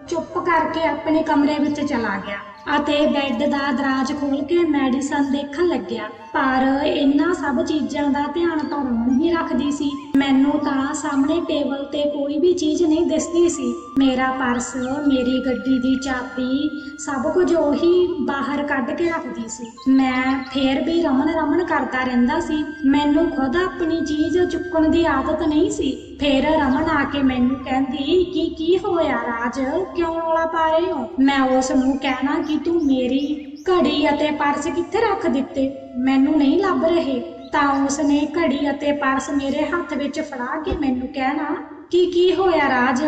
ਚੁੱਪ ਕਰਕੇ ਆਪਣੇ ਕਮਰੇ ਵਿੱਚ ਚਲਾ ਗਿਆ। ਅਤੇ ਬੈੱਡ ਦਾ ਦਰਾਜ ਖੋਲ ਕੇ ਮੈਡੀਸਨ ਦੇਖਣ ਲੱਗਿਆ। ਪਰ ਇਹਨਾਂ ਸਭ ਚੀਜ਼ਾਂ ਦਾ ਧਿਆਨ ਤਾਂ ਰਮਨ ਹੀ ਰੱਖਦੀ ਸੀ। ਮੈਨੂੰ ਤਾਂ ਸਾਹਮਣੇ ਟੇਬਲ ਤੇ ਕੋਈ ਵੀ ਚੀਜ਼ ਨਹੀਂ ਦਿਸਦੀ ਸੀ। ਮੇਰਾ ਪਰਸ, ਮੇਰੀ ਗੱਡੀ ਦੀ ਚਾਬੀ, ਸਭ ਕੁਝ ਉਹੀ ਬਾਹਰ ਕੱਢ ਕੇ ਰੱਖਦੀ ਸੀ। ਮੈਂ ਫੇਰ ਵੀ ਰਮਨ ਰਮਨ ਕਰਦਾ ਰਹਿੰਦਾ ਸੀ। ਮੈਨੂੰ ਖੁਦ ਆਪਣੀ ਚੀਜ਼ ਚੁੱਕਣ ਦੀ ਆਦਤ ਨਹੀਂ ਸੀ। ਫੇਰ ਰਮਨ ਆ ਕੇ ਮੈਨੂੰ ਕਹਿੰਦੀ, ਕਿ, ਕੀ ਹੋਇਆ ਰਾਜ? ਕਿਉਂ ਰੌਲਾ ਪਾ ਰਹੇ ਹੋ? ਮੈਂ ਉਸ ਨੂੰ ਕਹਿਣਾ ਕਿ ਤੂੰ ਮੇਰੀ ਘੜੀ ਅਤੇ ਪਰਸ ਕਿੱਥੇ ਰੱਖ ਦਿੱਤੇ? ਮੈਨੂੰ ਨਹੀਂ ਲੱਭ ਰਹੇ। ਤਾਂ ਉਸਨੇ ਘੜੀ ਅਤੇ ਪਰਸ ਮੇਰੇ ਹੱਥ ਵਿੱਚ ਫੜਾ ਕੇ ਮੈਨੂੰ ਕਹਿਣਾ, ਕਿ, ਕੀ ਹੋਇਆ ਰਾਜ?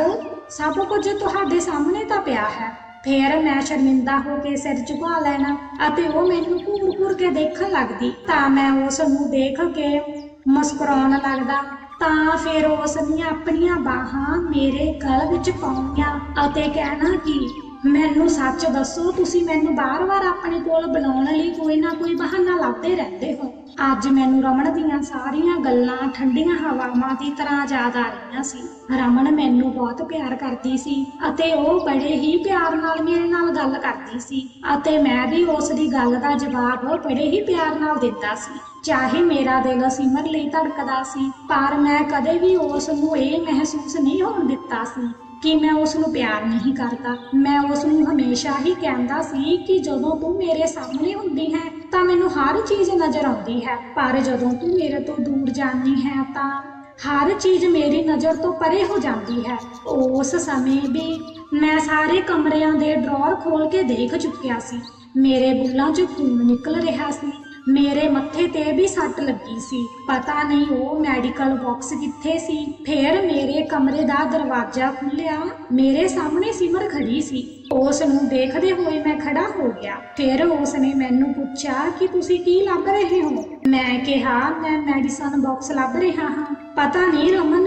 ਸਭ ਕੁਝ ਤੁਹਾਡੇ ਸਾਹਮਣੇ ਤਾਂ ਪਿਆ ਹੈ। ਫੇਰ ਮੈਂ ਸ਼ਰਮਿੰਦਾ ਹੋ ਕੇ ਸਿਰ ਝੁਕਾ ਲੈਣਾ ਅਤੇ ਉਹ ਮੈਨੂੰ ਘੂਰ-ਘੂਰ ਕੇ ਦੇਖਣ ਲੱਗਦੀ। ਤਾਂ ਮੈਂ ਉਸ ਨੂੰ ਦੇਖ ਕੇ ਮੁਸਕਰਾਉਣ ਲੱਗਦਾ। ਤਾਂ ਫਿਰ ਉਸ ਨੇ ਆਪਣੀਆਂ ਬਾਹਾਂ ਮੇਰੇ ਗਲ ਵਿੱਚ ਪਾਉਣੀਆਂ ਅਤੇ ਕਹਿਣਾ ਕਿ ਮੈਨੂੰ ਸੱਚ ਦੱਸੋ, ਤੁਸੀਂ ਮੈਨੂੰ ਬਾਰ-ਬਾਰ ਆਪਣੇ ਕੋਲ ਬੁਲਾਉਣ ਲਈ ਕੋਈ ਨਾ ਕੋਈ ਬਹਾਨਾ ਲੱਭਦੇ ਰਹਿੰਦੇ ਹੋ। ਅੱਜ ਮੈਨੂੰ ਰਮਨ ਦੀਆਂ ਸਾਰੀਆਂ ਗੱਲਾਂ, ਠੰਡੀਆਂ ਹਵਾਵਾਂ ਦੀ ਤਰ੍ਹਾਂ ਯਾਦ ਆ ਰਹੀਆਂ ਸੀ। ਰਮਨ ਮੈਨੂੰ ਬਹੁਤ ਪਿਆਰ ਕਰਦੀ ਸੀ ਅਤੇ ਉਹ ਬੜੇ ਹੀ ਪਿਆਰ ਨਾਲ ਮੇਰੇ ਨਾਲ ਗੱਲ ਕਰਦੀ ਸੀ ਅਤੇ ਮੈਂ ਵੀ ਉਸ ਦੀ ਗੱਲ ਦਾ ਜਵਾਬ ਬੜੇ ਹੀ ਪਿਆਰ ਨਾਲ ਦਿੰਦਾ ਸੀ। ਚਾਹੇ ਮੇਰਾ ਦਿਲ ਸਿਮਰ ਲਈ ਧੜਕਦਾ ਸੀ, ਪਰ ਮੈਂ ਕਦੇ ਵੀ ਉਸ ਨੂੰ ਇਹ ਮਹਿਸੂਸ ਨਹੀਂ ਹੋਣ ਦਿੱਤਾ ਸੀ ਕਿ ਮੈਂ ਉਸ ਨੂੰ ਪਿਆਰ ਨਹੀਂ ਕਰਦਾ। ਮੈਂ ਉਸ ਨੂੰ ਹਮੇਸ਼ਾ ਹੀ ਕਹਿੰਦਾ ਸੀ ਕਿ ਜਦੋਂ ਤੂੰ ਮੇਰੇ ਸਾਹਮਣੇ ਹੁੰਦੀ ਹੈ, ਤਾਂ ਮੈਨੂੰ ਹਰ ਚੀਜ਼ ਨਜ਼ਰ ਆਉਂਦੀ ਹੈ। ਪਰ ਜਦੋਂ ਤੂੰ ਮੇਰੇ ਤੋਂ ਦੂਰ ਜਾਂਦੀ ਹੈ, ਤਾਂ ਹਰ ਚੀਜ਼ ਮੇਰੀ ਨਜ਼ਰ ਤੋਂ ਪਰੇ ਹੋ ਜਾਂਦੀ ਹੈ। ਉਸ ਸਮੇਂ ਵੀ ਮੈਂ ਸਾਰੇ ਕਮਰਿਆਂ ਦੇ ਡਰਾਅਰ ਖੋਲ ਕੇ ਦੇਖ ਚੁੱਕਿਆ ਸੀ। ਮੇਰੇ ਬੁੱਲਾਂ 'ਚ ਖੂਨ ਨਿਕਲ ਰਿਹਾ ਸੀ। ਮੇਰੇ ਮੱਥੇ ਤੇ ਵੀ ਸੱਟ ਲੱਗੀ ਸੀ। ਪਤਾ ਨਹੀਂ ਉਹ ਮੈਡੀਕਲ ਬਾਕਸ ਕਿੱਥੇ ਸੀ। ਫਿਰ ਮੇਰੇ ਕਮਰੇ ਦਾ ਦਰਵਾਜ਼ਾ ਖੁੱਲਿਆ ਮੇਰੇ ਸਾਹਮਣੇ ਸਿਮਰ ਖੜੀ ਸੀ। ਉਸ ਨੂੰ ਦੇਖਦੇ ਹੋਏ ਮੈਂ ਖੜਾ ਹੋ ਗਿਆ। ਫਿਰ ਉਸ ਨੇ ਮੈਨੂੰ ਪੁੱਛਿਆ ਕਿ ਤੁਸੀਂ ਕੀ ਲੱਭ ਰਹੇ ਹੋ? ਮੈਂ ਕਿਹਾ, ਮੈਂ ਮੈਡੀਸਨ ਬਾਕਸ ਲੱਭ ਰਿਹਾ ਹਾਂ। ਪਤਾ ਨਹੀਂ ਰਮਨ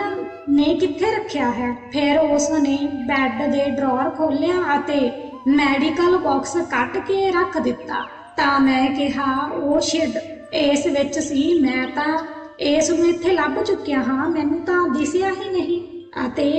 ਨੇ ਕਿੱਥੇ ਰੱਖਿਆ ਹੈ। ਫਿਰ ਉਸ ਨੇ ਬੈੱਡ ਦੇ ਡਰਾਅਰ ਖੋਲ੍ਹਿਆ ਅਤੇ ਮੈਡੀਕਲ ਬਾਕਸ ਕੱਟ ਕੇ ਰੱਖ ਦਿੱਤਾ। ਤਾਂ ਮੈਂ ਕਿਹਾ ਉਹ ਸ਼ਿਟ ਇਸ ਵਿੱਚ ਸੀ, ਮੈਂ ਤਾਂ ਇਸ ਨੂੰ ਇੱਥੇ ਲੱਭ ਚੁੱਕਿਆ ਹਾਂ, ਮੈਨੂੰ ਤਾਂ ਦਿਸਿਆ ਹੀ ਨਹੀਂ। ਅਤੇ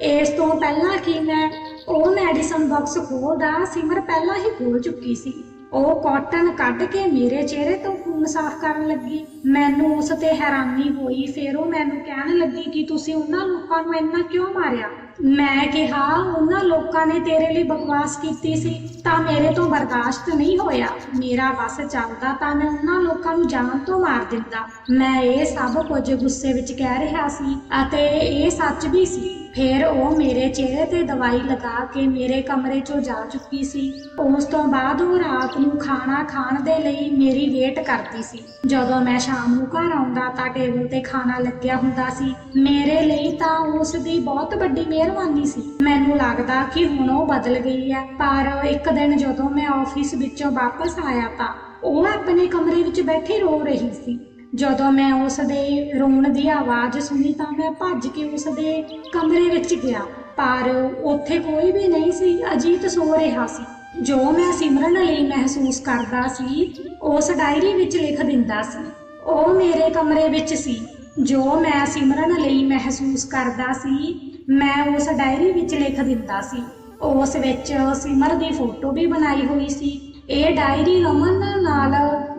ਇਸ ਤੋਂ ਪਹਿਲਾਂ ਕਿ ਮੈਂ ਉਹ ਮੈਡੀਸਨ ਬਾਕਸ ਖੋਲਦਾ ਸਿਮਰ ਪਹਿਲਾਂ ਹੀ ਖੋਲ ਚੁੱਕੀ ਸੀ। ਉਹ ਕਾਟਨ ਕੱਢ ਕੇ ਮੇਰੇ ਚਿਹਰੇ ਤੋਂ ਖੂਨ ਸਾਫ਼ ਕਰਨ ਲੱਗੀ। ਮੈਨੂੰ ਉਸ ਤੇ ਹੈਰਾਨੀ ਹੋਈ, ਫਿਰ ਉਹ ਮੈਨੂੰ ਕਹਿਣ ਲੱਗੀ ਕਿ ਤੁਸੀਂ ਉਹਨਾਂ ਲੋਕਾਂ ਨੂੰ ਇੰਨਾ ਕਿਉਂ ਮਾਰਿਆ? ਮੈਂ ਕਿਹਾ, ਉਹਨਾਂ ਲੋਕਾਂ ਨੇ ਤੇਰੇ ਲਈ ਬਕਵਾਸ ਕੀਤੀ ਸੀ, ਤਾਂ ਮੇਰੇ ਤੋਂ ਬਰਦਾਸ਼ਤ ਨਹੀਂ ਹੋਇਆ। ਮੇਰਾ ਬਸ ਚੱਲਦਾ ਤਾਂ ਮੈਂ ਉਹਨਾਂ ਲੋਕਾਂ ਨੂੰ ਜਾਨ ਤੋਂ ਮਾਰ ਦਿੰਦਾ। ਮੈਂ ਇਹ ਸਭ ਕੁਝ ਗੁੱਸੇ ਵਿੱਚ ਕਹਿ ਰਿਹਾ ਸੀ ਅਤੇ ਇਹ ਸੱਚ ਵੀ ਸੀ। ਫਿਰ ਉਹ ਮੇਰੇ ਚਿਹਰੇ ਤੇ ਦਵਾਈ ਲਗਾ ਕੇ ਮੇਰੇ ਕਮਰੇ 'ਚੋਂ ਜਾ ਚੁੱਕੀ ਸੀ। ਉਸ ਤੋਂ ਬਾਅਦ ਉਹ ਰਾਤ ਨੂੰ ਖਾਣਾ ਖਾਣ ਦੇ ਲਈ ਮੇਰੀ ਵੇਟ ਕਰਦੀ ਸੀ। ਜਦੋਂ ਮੈਂ ਸ਼ਾਮ ਨੂੰ ਘਰ ਆਉਂਦਾ ਤਾਂ ਟੇਬਲ ਤੇ ਖਾਣਾ ਲੱਗਿਆ ਹੁੰਦਾ ਸੀ। ਮੇਰੇ ਲਈ ਤਾਂ ਉਸ ਦੀ ਬਹੁਤ ਵੱਡੀ ਮਿਹਰਬਾਨੀ ਸੀ। ਮੈਨੂੰ ਲੱਗਦਾ ਕਿ ਹੁਣ ਉਹ ਬਦਲ ਗਈ ਹੈ। ਪਰ ਇੱਕ ਦਿਨ ਜਦੋਂ ਮੈਂ ਆਫਿਸ ਵਿੱਚੋਂ ਵਾਪਸ ਆਇਆ ਤਾਂ ਉਹ ਆਪਣੇ ਕਮਰੇ ਵਿੱਚ ਬੈਠੀ ਰੋ ਰਹੀ ਸੀ। ਜਦੋਂ ਮੈਂ ਉਸ ਦੇ ਰੋਣ ਦੀ ਆਵਾਜ਼ ਸੁਣੀ ਤਾਂ ਮੈਂ ਭੱਜ ਕੇ ਉਸ ਦੇ ਕਮਰੇ ਵਿੱਚ ਗਿਆ। ਪਰ ਉੱਥੇ ਕੋਈ ਵੀ ਨਹੀਂ ਸੀ, ਅਜੀਤ ਸੋ ਰਿਹਾ ਸੀ। ਜੋ ਮੈਂ ਸਿਮਰਨ ਲਈ ਮਹਿਸੂਸ ਕਰਦਾ ਸੀ, ਉਸ ਡਾਇਰੀ ਵਿੱਚ ਲਿਖ ਦਿੰਦਾ ਸੀ। ਉਹ ਮੇਰੇ ਕਮਰੇ ਵਿੱਚ ਸੀ। ਜੋ ਮੈਂ ਸਿਮਰਨ ਲਈ ਮਹਿਸੂਸ ਕਰਦਾ ਸੀ, ਮੈਂ ਉਸ ਡਾਇਰੀ ਵਿੱਚ ਲਿਖ ਦਿੰਦਾ ਸੀ। ਉਸ ਵਿੱਚ ਸਿਮਰ ਦੀ ਫੋਟੋ ਵੀ ਬਣਾਈ ਹੋਈ ਸੀ। ਇਹ ਡਾਇਰੀ ਰਮਨ ਨਾਲ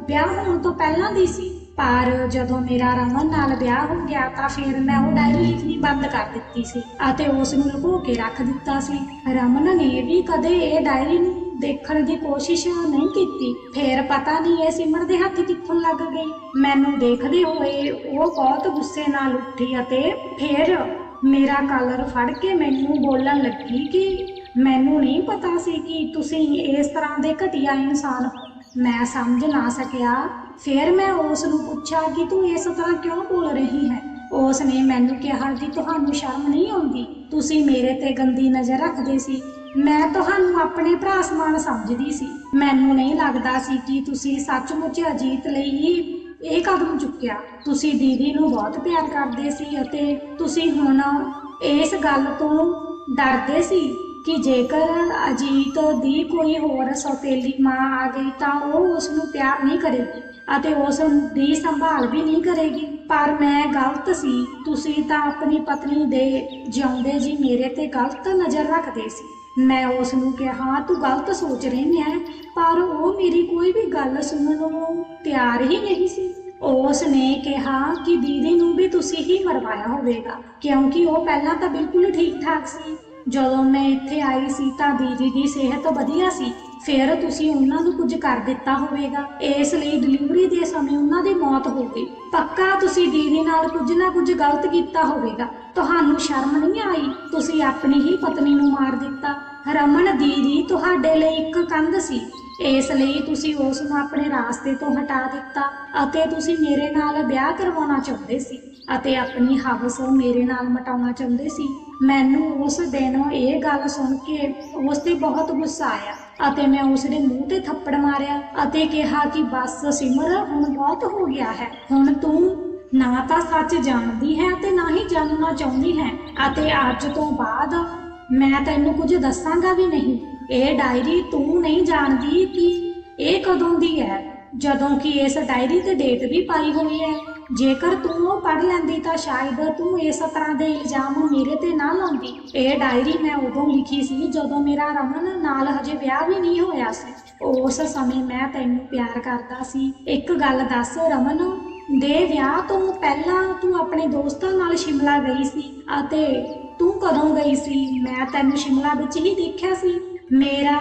ਵਿਆਹ ਹੋਣ ਤੋਂ ਪਹਿਲਾਂ ਦੀ ਸੀ। ਪਰ ਜਦੋਂ ਮੇਰਾ ਰਮਨ ਨਾਲ ਵਿਆਹ ਹੋ ਗਿਆ ਤਾਂ ਫਿਰ ਮੈਂ ਉਹ ਡਾਇਰੀ ਲਿਖਣੀ ਬੰਦ ਕਰ ਦਿੱਤੀ ਸੀ ਅਤੇ ਉਸ ਨੂੰ ਲੁਕੋ ਕੇ ਰੱਖ ਦਿੱਤਾ ਸੀ। ਰਮਨ ਨੇ ਵੀ ਕਦੇ ਇਹ ਡਾਇਰੀ ਨੂੰ ਦੇਖਣ ਦੀ ਕੋਸ਼ਿਸ਼ ਨਹੀਂ ਕੀਤੀ। ਫਿਰ ਪਤਾ ਨਹੀਂ ਇਹ ਸਿਮਰ ਦੇ ਹੱਥ ਕਿੱਥੋਂ ਲੱਗ ਗਈ। ਮੈਨੂੰ ਦੇਖਦੇ ਹੋਏ ਉਹ ਬਹੁਤ ਗੁੱਸੇ ਨਾਲ ਉੱਠੀ ਅਤੇ ਫਿਰ ਮੇਰਾ ਕਾਲਰ ਫੜ ਕੇ ਮੈਨੂੰ ਬੋਲਣ ਲੱਗੀ ਕਿ ਮੈਨੂੰ ਨਹੀਂ ਪਤਾ ਸੀ ਕਿ ਤੁਸੀਂ ਇਸ ਤਰ੍ਹਾਂ ਦੇ ਘਟੀਆ ਇਨਸਾਨ ਹੋ। ਮੈਂ ਸਮਝ ਨਾ ਸਕਿਆ। ਫਿਰ ਮੈਂ ਉਸ ਨੂੰ ਪੁੱਛਿਆ ਕਿ ਤੂੰ ਇਸ ਤਰ੍ਹਾਂ ਕਿਉਂ ਬੋਲ ਰਹੀ ਹੈ? ਉਸ ਨੇ ਮੈਨੂੰ ਕਿਹਾ ਕਿ ਤੁਹਾਨੂੰ ਸ਼ਰਮ ਨਹੀਂ ਆਉਂਦੀ। ਤੁਸੀਂ ਮੇਰੇ ਤੇ ਗੰਦੀ ਨਜ਼ਰ ਰੱਖਦੇ ਸੀ। ਮੈਂ ਤੁਹਾਨੂੰ ਆਪਣੇ ਭਰਾ ਸਮਾਨ ਸਮਝਦੀ ਸੀ। ਮੈਨੂੰ ਨਹੀਂ ਲੱਗਦਾ ਸੀ ਕਿ ਤੁਸੀਂ ਸੱਚਮੁੱਚ ਅਜੀਤ ਲਈ ਹੀ ਇਹ ਕਦਮ ਚੁੱਕਿਆ। ਤੁਸੀਂ ਦੀਦੀ ਨੂੰ ਬਹੁਤ ਪਿਆਰ ਕਰਦੇ ਸੀ ਅਤੇ ਤੁਸੀਂ ਹੁਣ ਇਸ ਗੱਲ ਤੋਂ ਡਰਦੇ ਸੀ ਕਿ ਜੇਕਰ ਅਜੀਤ ਦੀ ਕੋਈ ਹੋਰ ਸੌਤੇਲੀ ਮਾਂ ਆ ਗਈ ਤਾਂ ਉਹ ਉਸ ਨੂੰ ਪਿਆਰ ਨਹੀਂ ਕਰੇਗੀ ਅਤੇ ਉਸ ਦੀ ਸੰਭਾਲ ਵੀ ਨਹੀਂ ਕਰੇਗੀ। ਪਰ ਮੈਂ ਗਲਤ ਸੀ। ਤੁਸੀਂ ਤਾਂ ਆਪਣੀ ਪਤਨੀ ਦੇ ਜਿਉਂਦੇ ਜੀ ਮੇਰੇ ਤੇ ਗਲਤ ਨਜ਼ਰ ਰੱਖਦੇ ਸੀ। ਮੈਂ ਉਸ ਨੂੰ ਕਿਹਾ, ਤੂੰ ਗਲਤ ਸੋਚ ਰਹੀ ਹੈ ਪਰ ਉਹ ਮੇਰੀ ਕੋਈ ਵੀ ਗੱਲ ਸੁਣਨ ਨੂੰ ਤਿਆਰ ਹੀ ਨਹੀਂ ਸੀ। ਉਸ ਨੇ ਕਿਹਾ ਕਿ ਦੀਦੀ ਨੂੰ ਵੀ ਤੁਸੀਂ ਹੀ ਮਰਵਾਇਆ ਹੋਵੇਗਾ, ਕਿਉਂਕਿ ਉਹ ਪਹਿਲਾਂ ਤਾਂ ਬਿਲਕੁਲ ਠੀਕ ਠਾਕ ਸੀ। ਜਦੋਂ ਮੈਂ ਇੱਥੇ ਆਈ ਸੀ ਤਾਂ ਦੀਦੀ ਦੀ ਸਿਹਤ ਵਧੀਆ ਸੀ, ਫਿਰ ਤੁਸੀਂ ਉਹਨਾਂ ਨੂੰ ਕੁਝ ਕਰ ਦਿੱਤਾ ਹੋਵੇਗਾ। ਇਸ ਲਈ ਡਿਲੀਵਰੀ ਦੇ ਸਮੇਂ ਉਹਨਾਂ ਦੀ ਮੌਤ ਹੋ ਗਈ। ਪੱਕਾ ਤੁਸੀਂ ਦੀਦੀ ਨਾਲ ਕੁਝ ਨਾ ਕੁਝ ਗਲਤ ਕੀਤਾ ਹੋਵੇਗਾ। ਤੁਹਾਨੂੰ ਸ਼ਰਮ ਨਹੀਂ ਆਈ? ਤੁਸੀਂ ਆਪਣੀ ਹੀ ਪਤਨੀ ਨੂੰ ਮਾਰ ਦਿੱਤਾ। ਰਮਨ ਦੀਦੀ ਤੁਹਾਡੇ ਲਈ ਇੱਕ ਕੰਧ ਸੀ। ਇਸ ਲਈ ਤੁਸੀਂ ਉਸ ਨੂੰ ਆਪਣੇ ਰਾਸਤੇ ਤੋਂ ਹਟਾ ਦਿੱਤਾ ਅਤੇ ਤੁਸੀਂ ਮੇਰੇ ਨਾਲ ਵਿਆਹ ਕਰਵਾਉਣਾ ਚਾਹੁੰਦੇ ਸੀ ਅਤੇ ਆਪਣੀ ਹਵਸ ਮੇਰੇ ਨਾਲ ਮਟਾਉਣਾ ਚਾਹੁੰਦੇ ਸੀ। ਮੈਨੂੰ ਉਸ ਦਿਨ ਇਹ ਗੱਲ ਸੁਣ ਕੇ ਉਸ ਤੇ ਬਹੁਤ ਗੁੱਸਾ ਆਇਆ ਅਤੇ ਮੈਂ ਉਸ ਦੇ ਮੂੰਹ ਤੇ ਥੱਪੜ ਮਾਰਿਆ ਅਤੇ ਕਿਹਾ ਕਿ ਬਸ ਸਿਮਰ, ਹੁਣ ਬਹੁਤ ਹੋ ਗਿਆ ਹੈ। ਹੁਣ ਤੂੰ ਨਾ ਤਾਂ ਸੱਚ ਜਾਣਦੀ ਹੈ ਤੇ ਨਾ ਹੀ ਜਾਣਨਾ ਚਾਹੁੰਦੀ ਹੈ। ਅਤੇ ਅੱਜ ਤੋਂ ਬਾਅਦ ਮੈਂ ਤੈਨੂੰ ਕੁਝ ਦੱਸਾਂਗਾ ਵੀ ਨਹੀਂ। ਇਹ ਡਾਇਰੀ ਤੂੰ ਨਹੀਂ ਜਾਣਦੀ ਕਿ ਇਹ ਕਦੋਂ ਦੀ ਹੈ। ਜਦੋਂ ਕਿ ਇਸ ਡਾਇਰੀ ਤੇ ਡੇਟ ਵੀ ਪਾਈ ਹੋਈ ਹੈ। ਜੇਕਰ ਤੂੰ ਉਹ ਪੜ੍ਹ ਲੈਂਦੀ ਤਾਂ ਸ਼ਾਇਦ ਤੂੰ ਇਸ ਤਰ੍ਹਾਂ ਦੇ ਇਲਜ਼ਾਮ ਮੇਰੇ ਤੇ ਨਾ ਲਾਉਂਦੀ। ਇਹ ਡਾਇਰੀ ਮੈਂ ਉਦੋਂ ਲਿਖੀ ਸੀ ਜਦੋਂ ਮੇਰਾ ਰਮਨ ਨਾਲ ਹਜੇ ਵਿਆਹ ਵੀ ਨਹੀਂ ਹੋਇਆ ਸੀ। ਉਸ ਸਮੇਂ ਮੈਂ ਤੈਨੂੰ ਪਿਆਰ ਕਰਦਾ ਸੀ। ਇੱਕ ਗੱਲ ਦੱਸ ਰਮਨ ਦੇ ਵਿਆਹ ਤੋਂ ਪਹਿਲਾਂ ਤੂੰ ਆਪਣੇ ਦੋਸਤਾਂ ਨਾਲ ਸ਼ਿਮਲਾ ਗਈ ਸੀ ਅਤੇ ਤੂੰ ਕਦੋਂ ਗਈ ਸੀ? ਮੈਂ ਤੈਨੂੰ ਸ਼ਿਮਲਾ ਵਿੱਚ ਹੀ ਦੇਖਿਆ ਸੀ। ਮੇਰਾ,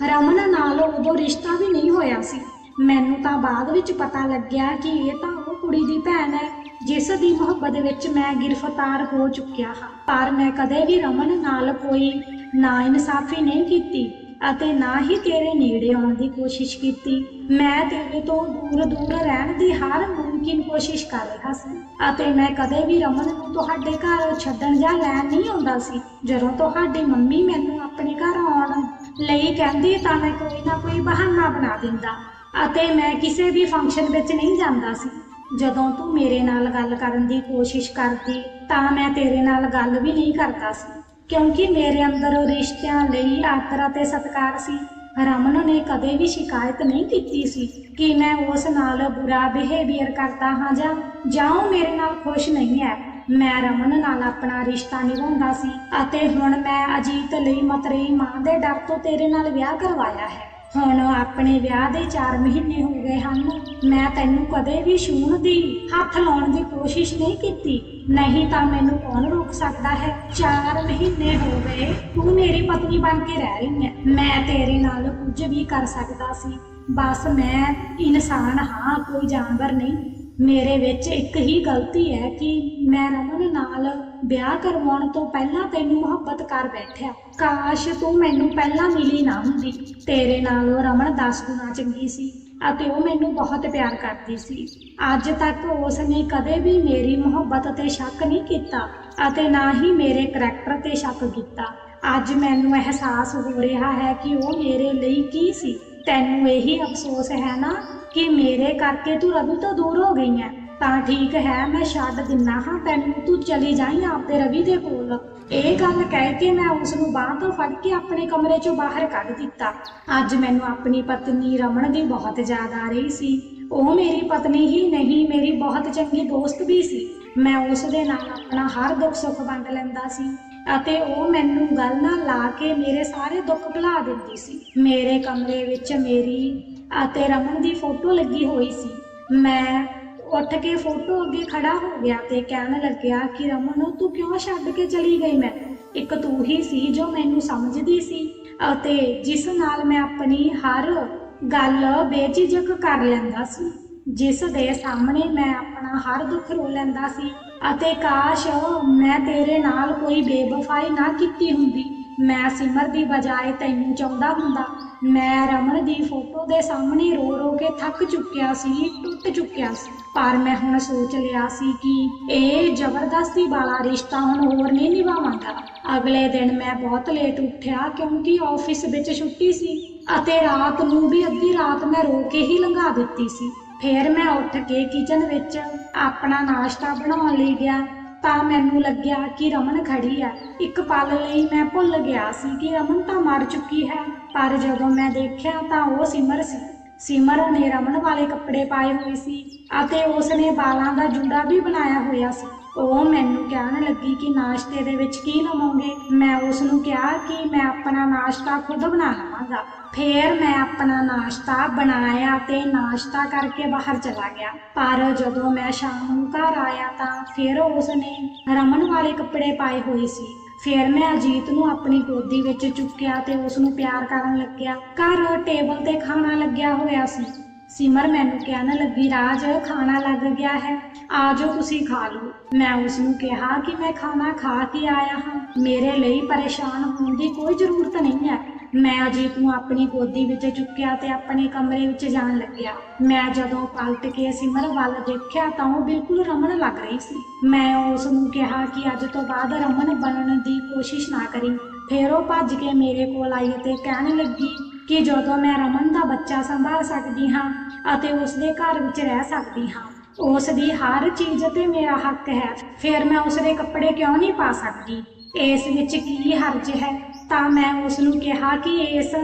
ਰਮਨ ਨਾਲ ਉਦੋਂ ਰਿਸ਼ਤਾ ਵੀ ਨਹੀਂ ਹੋਇਆ ਸੀ। ਮੈਨੂੰ ਤਾਂ ਬਾਅਦ ਵਿੱਚ ਪਤਾ ਲੱਗਿਆ ਕਿ ਇਹ ਤਾਂ ਉਹ ਕੁੜੀ ਦੀ ਭੈਣ ਹੈ, ਜਿਸ ਦੀ ਮੁਹੱਬਤ ਵਿੱਚ ਮੈਂ ਗ੍ਰਿਫਤਾਰ ਹੋ ਚੁੱਕਿਆ ਹਾਂ। ਪਰ ਮੈਂ ਕਦੇ ਵੀ ਰਮਨ ਨਾਲ ਕੋਈ ਨਾ ਇਨਸਾਫ਼ੀ ਨਹੀਂ ਕੀਤੀ ਅਤੇ ਨਾ ਹੀ ਤੇਰੇ ਨੇੜੇ ਆਉਣ ਦੀ ਕੋਸ਼ਿਸ਼ ਕੀਤੀ। ਮੈਂ ਤੇਰੇ ਤੋਂ ਦੂਰ ਦੂਰ ਰਹਿਣ ਦੀ ਹਰ ਮੁਮਕਿਨ ਕੋਸ਼ਿਸ਼ ਕਰ ਰਿਹਾ ਸੀ। ਅਤੇ ਮੈਂ ਕਦੇ ਵੀ ਰਮਨ ਨੂੰ ਤੁਹਾਡੇ ਘਰ ਛੱਡਣ ਜਾਂ ਲੈਣ ਨਹੀਂ ਆਉਂਦਾ ਸੀ। ਜਦੋਂ ਤੁਹਾਡੀ ਮੰਮੀ ਮੈਨੂੰ ਆਪਣੇ ਘਰ ਆਉਣ ਲਈ ਕਹਿੰਦੀ, ਤਾਂ ਮੈਂ ਕੋਈ ਨਾ ਕੋਈ ਬਹਾਨਾ ਬਣਾ ਦਿੰਦਾ ਅਤੇ ਮੈਂ ਕਿਸੇ ਵੀ ਫੰਕਸ਼ਨ ਵਿੱਚ ਨਹੀਂ ਜਾਂਦਾ ਸੀ। ਜਦੋਂ ਤੂੰ ਮੇਰੇ ਨਾਲ ਗੱਲ ਕਰਨ ਦੀ ਕੋਸ਼ਿਸ਼ ਕਰਦੀ, ਤਾਂ ਮੈਂ ਤੇਰੇ ਨਾਲ ਗੱਲ ਵੀ ਨਹੀਂ ਕਰਦਾ ਸੀ। ਕਿਉਂਕਿ ਮੇਰੇ ਅੰਦਰ ਰਿਸ਼ਤਿਆਂ ਲਈ ਆਦਰ ਅਤੇ ਸਤਿਕਾਰ ਸੀ। ਰਮਨ ਨੇ ਕਦੇ ਵੀ ਸ਼ਿਕਾਇਤ ਨਹੀਂ ਕੀਤੀ ਸੀ ਕਿ ਮੈਂ ਉਸ ਨਾਲ ਬੁਰਾ ਬਿਹੇਵੀਅਰ ਕਰਦਾ ਹਾਂ ਜਾਂ ਜਾਂ ਉਹ ਮੇਰੇ ਨਾਲ ਖੁਸ਼ ਨਹੀਂ ਹੈ। ਮੈਂ ਰਮਨ ਨਾਲ ਆਪਣਾ ਰਿਸ਼ਤਾ ਨਿਭਾਉਂਦਾ ਸੀ ਅਤੇ ਹੁਣ ਮੈਂ ਅਜੀਤ ਲਈ ਮਤਰੇਈ ਮਾਂ ਦੇ ਡਰ ਤੋਂ ਤੇਰੇ ਨਾਲ ਵਿਆਹ ਕਰਵਾਇਆ ਹੈ। ਹੁਣ ਆਪਣੇ ਵਿਆਹ ਦੇ 4 ਮਹੀਨੇ ਹੋ ਗਏ ਹਨ। ਮੈਂ ਤੈਨੂੰ ਕਦੇ ਵੀ ਛੂਹਣ ਦੀ ਹੱਥ ਲਾਉਣ ਦੀ ਕੋਸ਼ਿਸ਼ ਨਹੀਂ ਕੀਤੀ। ਨਹੀਂ ਤਾਂ ਮੈਨੂੰ ਕੌਣ ਰੋਕ ਸਕਦਾ ਹੈ? 4 ਮਹੀਨੇ ਹੋ ਗਏ, ਤੂੰ ਮੇਰੀ ਪਤਨੀ ਬਣ ਕੇ ਰਹਿ ਰਹੀ ਹੈ। ਮੈਂ ਤੇਰੇ ਨਾਲ ਕੁਝ ਵੀ ਕਰ ਸਕਦਾ ਸੀ। ਬਸ ਮੈਂ ਇਨਸਾਨ ਹਾਂ, ਕੋਈ ਜਾਨਵਰ ਨਹੀਂ। ਮੇਰੇ ਵਿੱਚ ਇੱਕ ਹੀ ਗਲਤੀ ਹੈ ਕਿ ਮੈਂ ਰਮਨ ਨਾਲ ਵਿਆਹ ਕਰਵਾਉਣ ਤੋਂ ਪਹਿਲਾਂ ਤੈਨੂੰ ਮੁਹੱਬਤ ਕਰ ਬੈਠਿਆ। ਕਾਸ਼ ਤੂੰ ਮੈਨੂੰ ਪਹਿਲਾਂ ਮਿਲੀ ਨਾ ਹੁੰਦੀ। ਤੇਰੇ ਨਾਲ ਰਮਨ 10 ਗੁਣਾ ਚੰਗੀ ਸੀ ਅਤੇ ਉਹ ਮੈਨੂੰ ਬਹੁਤ ਪਿਆਰ ਕਰਦੀ ਸੀ। ਅੱਜ ਤੱਕ ਉਸ ਨੇ ਕਦੇ ਵੀ ਮੇਰੀ ਮੁਹੱਬਤ ਤੇ ਸ਼ੱਕ ਨਹੀਂ ਕੀਤਾ ਅਤੇ ਨਾ ਹੀ ਮੇਰੇ ਕਰੈਕਟਰ ਤੇ ਸ਼ੱਕ ਕੀਤਾ। ਅੱਜ ਮੈਨੂੰ ਅਹਿਸਾਸ ਹੋ ਰਿਹਾ ਹੈ ਕਿ ਉਹ ਮੇਰੇ ਲਈ ਕੀ ਸੀ। ਤੈਨੂੰ ਇਹੀ ਅਫਸੋਸ ਹੈ ਨਾ? ਕਿ ਮੇਰੇ ਕਰਕੇ ਤੂੰ ਰਵੀ ਤੋਂ ਦੂਰ ਹੋ ਗਈ ਹੈ ਤਾਂ ਠੀਕ ਹੈ, ਮੈਂ ਛੱਡ ਦਿੰਨਾ ਹਾਂ ਤੈਨੂੰ। ਤੂੰ ਚਲੀ ਜਾਈਂ ਆਪਦੇ ਰਵੀ ਦੇ ਕੋਲ। ਇਹ ਗੱਲ ਕਹਿ ਕੇ ਮੈਂ ਉਸ ਨੂੰ ਬਾਹ ਤੋਂ ਫੜ ਕੇ ਆਪਣੇ ਕਮਰੇ ਚੋਂ ਬਾਹਰ ਕੱਢ ਦਿੱਤਾ। ਅੱਜ ਮੈਨੂੰ ਆਪਣੀ ਪਤਨੀ ਰਮਨ ਦੀ ਬਹੁਤ ਯਾਦ ਆ ਰਹੀ ਸੀ। ਉਹ ਮੇਰੀ ਪਤਨੀ ਹੀ ਨਹੀਂ, ਮੇਰੀ ਬਹੁਤ ਚੰਗੀ ਦੋਸਤ ਵੀ ਸੀ। ਮੈਂ ਉਸ ਦੇ ਨਾਲ ਆਪਣਾ ਹਰ ਦੁੱਖ ਸੁੱਖ ਵੰਡ ਲੈਂਦਾ ਸੀ। ਅਤੇ ਉਹ ਮੈਨੂੰ ਗੱਲ ਨਾਲ ਲਾ ਕੇ ਮੇਰੇ ਸਾਰੇ ਦੁੱਖ ਭੁਲਾ ਦਿੰਦੀ ਸੀ। ਮੇਰੇ ਕਮਰੇ ਵਿੱਚ ਮੇਰੀ ਅਤੇ ਰਮਨ ਦੀ ਫੋਟੋ ਲੱਗੀ ਹੋਈ ਸੀ। ਮੈਂ ਉੱਠ ਕੇ ਫੋਟੋ ਅੱਗੇ ਖੜਾ ਹੋ ਗਿਆ ਤੇ ਕਹਿਣ ਲੱਗਿਆ ਕਿ ਰਮਨ, ਤੂੰ ਕਿਉਂ ਛੱਡ ਕੇ ਚਲੀ ਗਈ ਮੈਂ? ਇੱਕ ਤੂੰ ਹੀ ਸੀ ਜੋ ਮੈਨੂੰ ਸਮਝਦੀ ਸੀ ਅਤੇ ਜਿਸ ਨਾਲ ਮੈਂ ਆਪਣੀ ਹਰ ਗੱਲ ਬੇਝਿਜਕ ਕਰ ਲੈਂਦਾ ਸੀ। ਜਿਸ ਦੇ ਸਾਹਮਣੇ ਮੈਂ ਆਪਣਾ ਹਰ ਦੁੱਖ ਰੋ ਲੈਂਦਾ ਸੀ ਅਤੇ ਕਾਸ਼ ਮੈਂ ਤੇਰੇ ਨਾਲ ਕੋਈ ਬੇਵਫਾਈ ਨਾ ਕੀਤੀ ਹੁੰਦੀ। ਮੈਂ ਸਿਮਰ ਦੀ ਬਜਾਏ ਤੈਨੂੰ ਚਾਹੁੰਦਾ ਹੁੰਦਾ ਮੈਂ ਰਮਨ ਦੀ ਫੋਟੋ ਦੇ ਸਾਹਮਣੇ ਰੋ ਰੋ ਕੇ ਥੱਕ ਚੁੱਕਿਆ ਸੀ, ਟੁੱਟ ਚੁੱਕਿਆ ਸੀ। ਪਰ ਮੈਂ ਹੁਣ ਸੋਚ ਲਿਆ ਸੀ ਕਿ ਇਹ ਜ਼ਬਰਦਸਤੀ ਵਾਲਾ ਰਿਸ਼ਤਾ ਹੁਣ ਹੋਰ ਨਹੀਂ ਨਿਭਾਵਾਂਗਾ। ਅਗਲੇ ਦਿਨ ਮੈਂ ਬਹੁਤ ਲੇਟ ਉੱਠਿਆ ਕਿਉਂਕਿ ਆਫਿਸ ਵਿੱਚ ਛੁੱਟੀ ਸੀ ਅਤੇ ਰਾਤ ਨੂੰ ਵੀ ਅੱਧੀ ਰਾਤ ਮੈਂ ਰੋ ਕੇ ਹੀ ਲੰਘਾ ਦਿੱਤੀ ਸੀ। ਫਿਰ ਮੈਂ ਉੱਠ ਕੇ ਕਿਚਨ ਵਿੱਚ ਆਪਣਾ ਨਾਸ਼ਤਾ ਬਣਾਉਣ ਲਈ ਗਿਆ। ਤਾਂ ਮੈਨੂੰ ਲੱਗਿਆ ਕਿ ਰਮਨ ਖੜੀ ਹੈ। ਇੱਕ ਪਲ ਲਈ ਮੈਂ ਭੁੱਲ ਗਿਆ ਸੀ ਕਿ ਰਮਨ ਤਾਂ ਮਰ ਚੁੱਕੀ ਹੈ। ਪਰ ਜਦੋਂ ਮੈਂ ਦੇਖਿਆ ਤਾਂ ਉਹ ਸਿਮਰ ਸੀ। ਸਿਮਰ ਨੇ ਰਮਨ ਵਾਲੇ ਕੱਪੜੇ ਪਾਏ ਹੋਏ ਸੀ ਅਤੇ ਉਸ ਨੇ ਬਾਲਾਂ ਦਾ ਜੂੜਾ ਵੀ ਬਣਾਇਆ ਹੋਇਆ ਸੀ। ਉਹ ਮੈਨੂੰ ਕਹਿਣ ਲੱਗੀ ਕਿ ਨਾਸ਼ਤੇ ਦੇ ਵਿੱਚ ਕੀ ਲਵਾਂਗੇ ਮੈਂ ਉਸ ਨੂੰ ਕਿਹਾ ਕਿ ਮੈਂ ਆਪਣਾ ਨਾਸ਼ਤਾ ਖੁਦ ਬਣਾ ਲਵਾਂਗਾ। ਫਿਰ ਮੈਂ ਆਪਣਾ ਨਾਸ਼ਤਾ ਬਣਾਇਆ ਤੇ ਨਾਸ਼ਤਾ ਕਰਕੇ ਬਾਹਰ ਚਲਾ ਗਿਆ। ਪਰ ਜਦੋਂ ਮੈਂ ਸ਼ਾਮ ਨੂੰ ਘਰ ਆਇਆ ਤਾਂ ਫਿਰ ਉਸ ਨੇ ਰਮਨ ਵਾਲੇ ਕੱਪੜੇ ਪਾਏ ਹੋਏ ਸੀ। ਫਿਰ ਮੈਂ ਅਜੀਤ ਨੂੰ ਆਪਣੀ ਗੋਦੀ ਵਿੱਚ ਚੁੱਕਿਆ ਤੇ ਉਸ ਨੂੰ ਪਿਆਰ ਕਰਨ ਲੱਗਿਆ। ਘਰ ਟੇਬਲ ਤੇ ਖਾਣਾ ਲੱਗਿਆ ਹੋਇਆ ਸੀ। ਸਿਮਰ ਮੈਨੂੰ ਕਹਿਣ ਲੱਗੀ, ਰਾਜ, ਖਾਣਾ ਲੱਗ ਗਿਆ ਹੈ। ਆ ਜਾਓ ਤੁਸੀਂ ਖਾ ਲਓ। ਮੈਂ ਉਸ ਨੂੰ ਕਿਹਾ ਕਿ ਮੈਂ ਖਾਣਾ ਖਾ ਕੇ ਆਇਆ ਹਾਂ। ਮੇਰੇ ਲਈ ਪਰੇਸ਼ਾਨ ਹੋਣ ਦੀ ਕੋਈ ਜ਼ਰੂਰਤ ਨਹੀਂ ਹੈ। ਮੈਂ ਅਜੀਤ ਨੂੰ ਆਪਣੀ ਗੋਦੀ ਵਿੱਚ ਚੁੱਕਿਆ ਤੇ ਆਪਣੇ ਕਮਰੇ ਵਿੱਚ ਜਾਣ ਲੱਗਿਆ। ਮੈਂ ਜਦੋਂ ਪਲਟ ਕੇ ਸਿਮਰ ਵੱਲ ਦੇਖਿਆ ਤਾਂ ਉਹ ਬਿਲਕੁਲ ਰਮਨ ਲੱਗ ਰਹੀ ਸੀ। ਮੈਂ ਉਸ ਨੂੰ ਕਿਹਾ ਕਿ ਅੱਜ ਤੋਂ ਬਾਅਦ ਰਮਨ ਬਣਨ ਦੀ ਕੋਸ਼ਿਸ਼ ਨਾ ਕਰੀ। ਫਿਰ ਉਹ ਭੱਜ ਕੇ ਮੇਰੇ ਕੋਲ ਆਈ ਅਤੇ ਕਹਿਣ ਲੱਗੀ ਕਿ ਜਦੋਂ ਮੈਂ ਰਮਨ ਦਾ ਬੱਚਾ ਸੰਭਾਲ ਸਕਦੀ ਹਾਂ ਅਤੇ ਉਸ ਦੇ ਘਰ ਵਿੱਚ ਰਹਿ ਸਕਦੀ ਹਾਂ, ਉਸ ਦੀ ਹਰ ਚੀਜ਼ ਤੇ ਮੇਰਾ ਹੱਕ ਹੈ। ਫਿਰ ਮੈਂ ਉਸ ਦੇ ਕੱਪੜੇ ਕਿਉਂ ਨਹੀਂ ਪਾ ਸਕਦੀ? ਇਸ ਵਿੱਚ ਕੀ ਹਰਜ ਹੈ? ਤਾਂ ਮੈਂ ਉਸ ਨੂੰ ਕਿਹਾ ਕਿ ਇਸ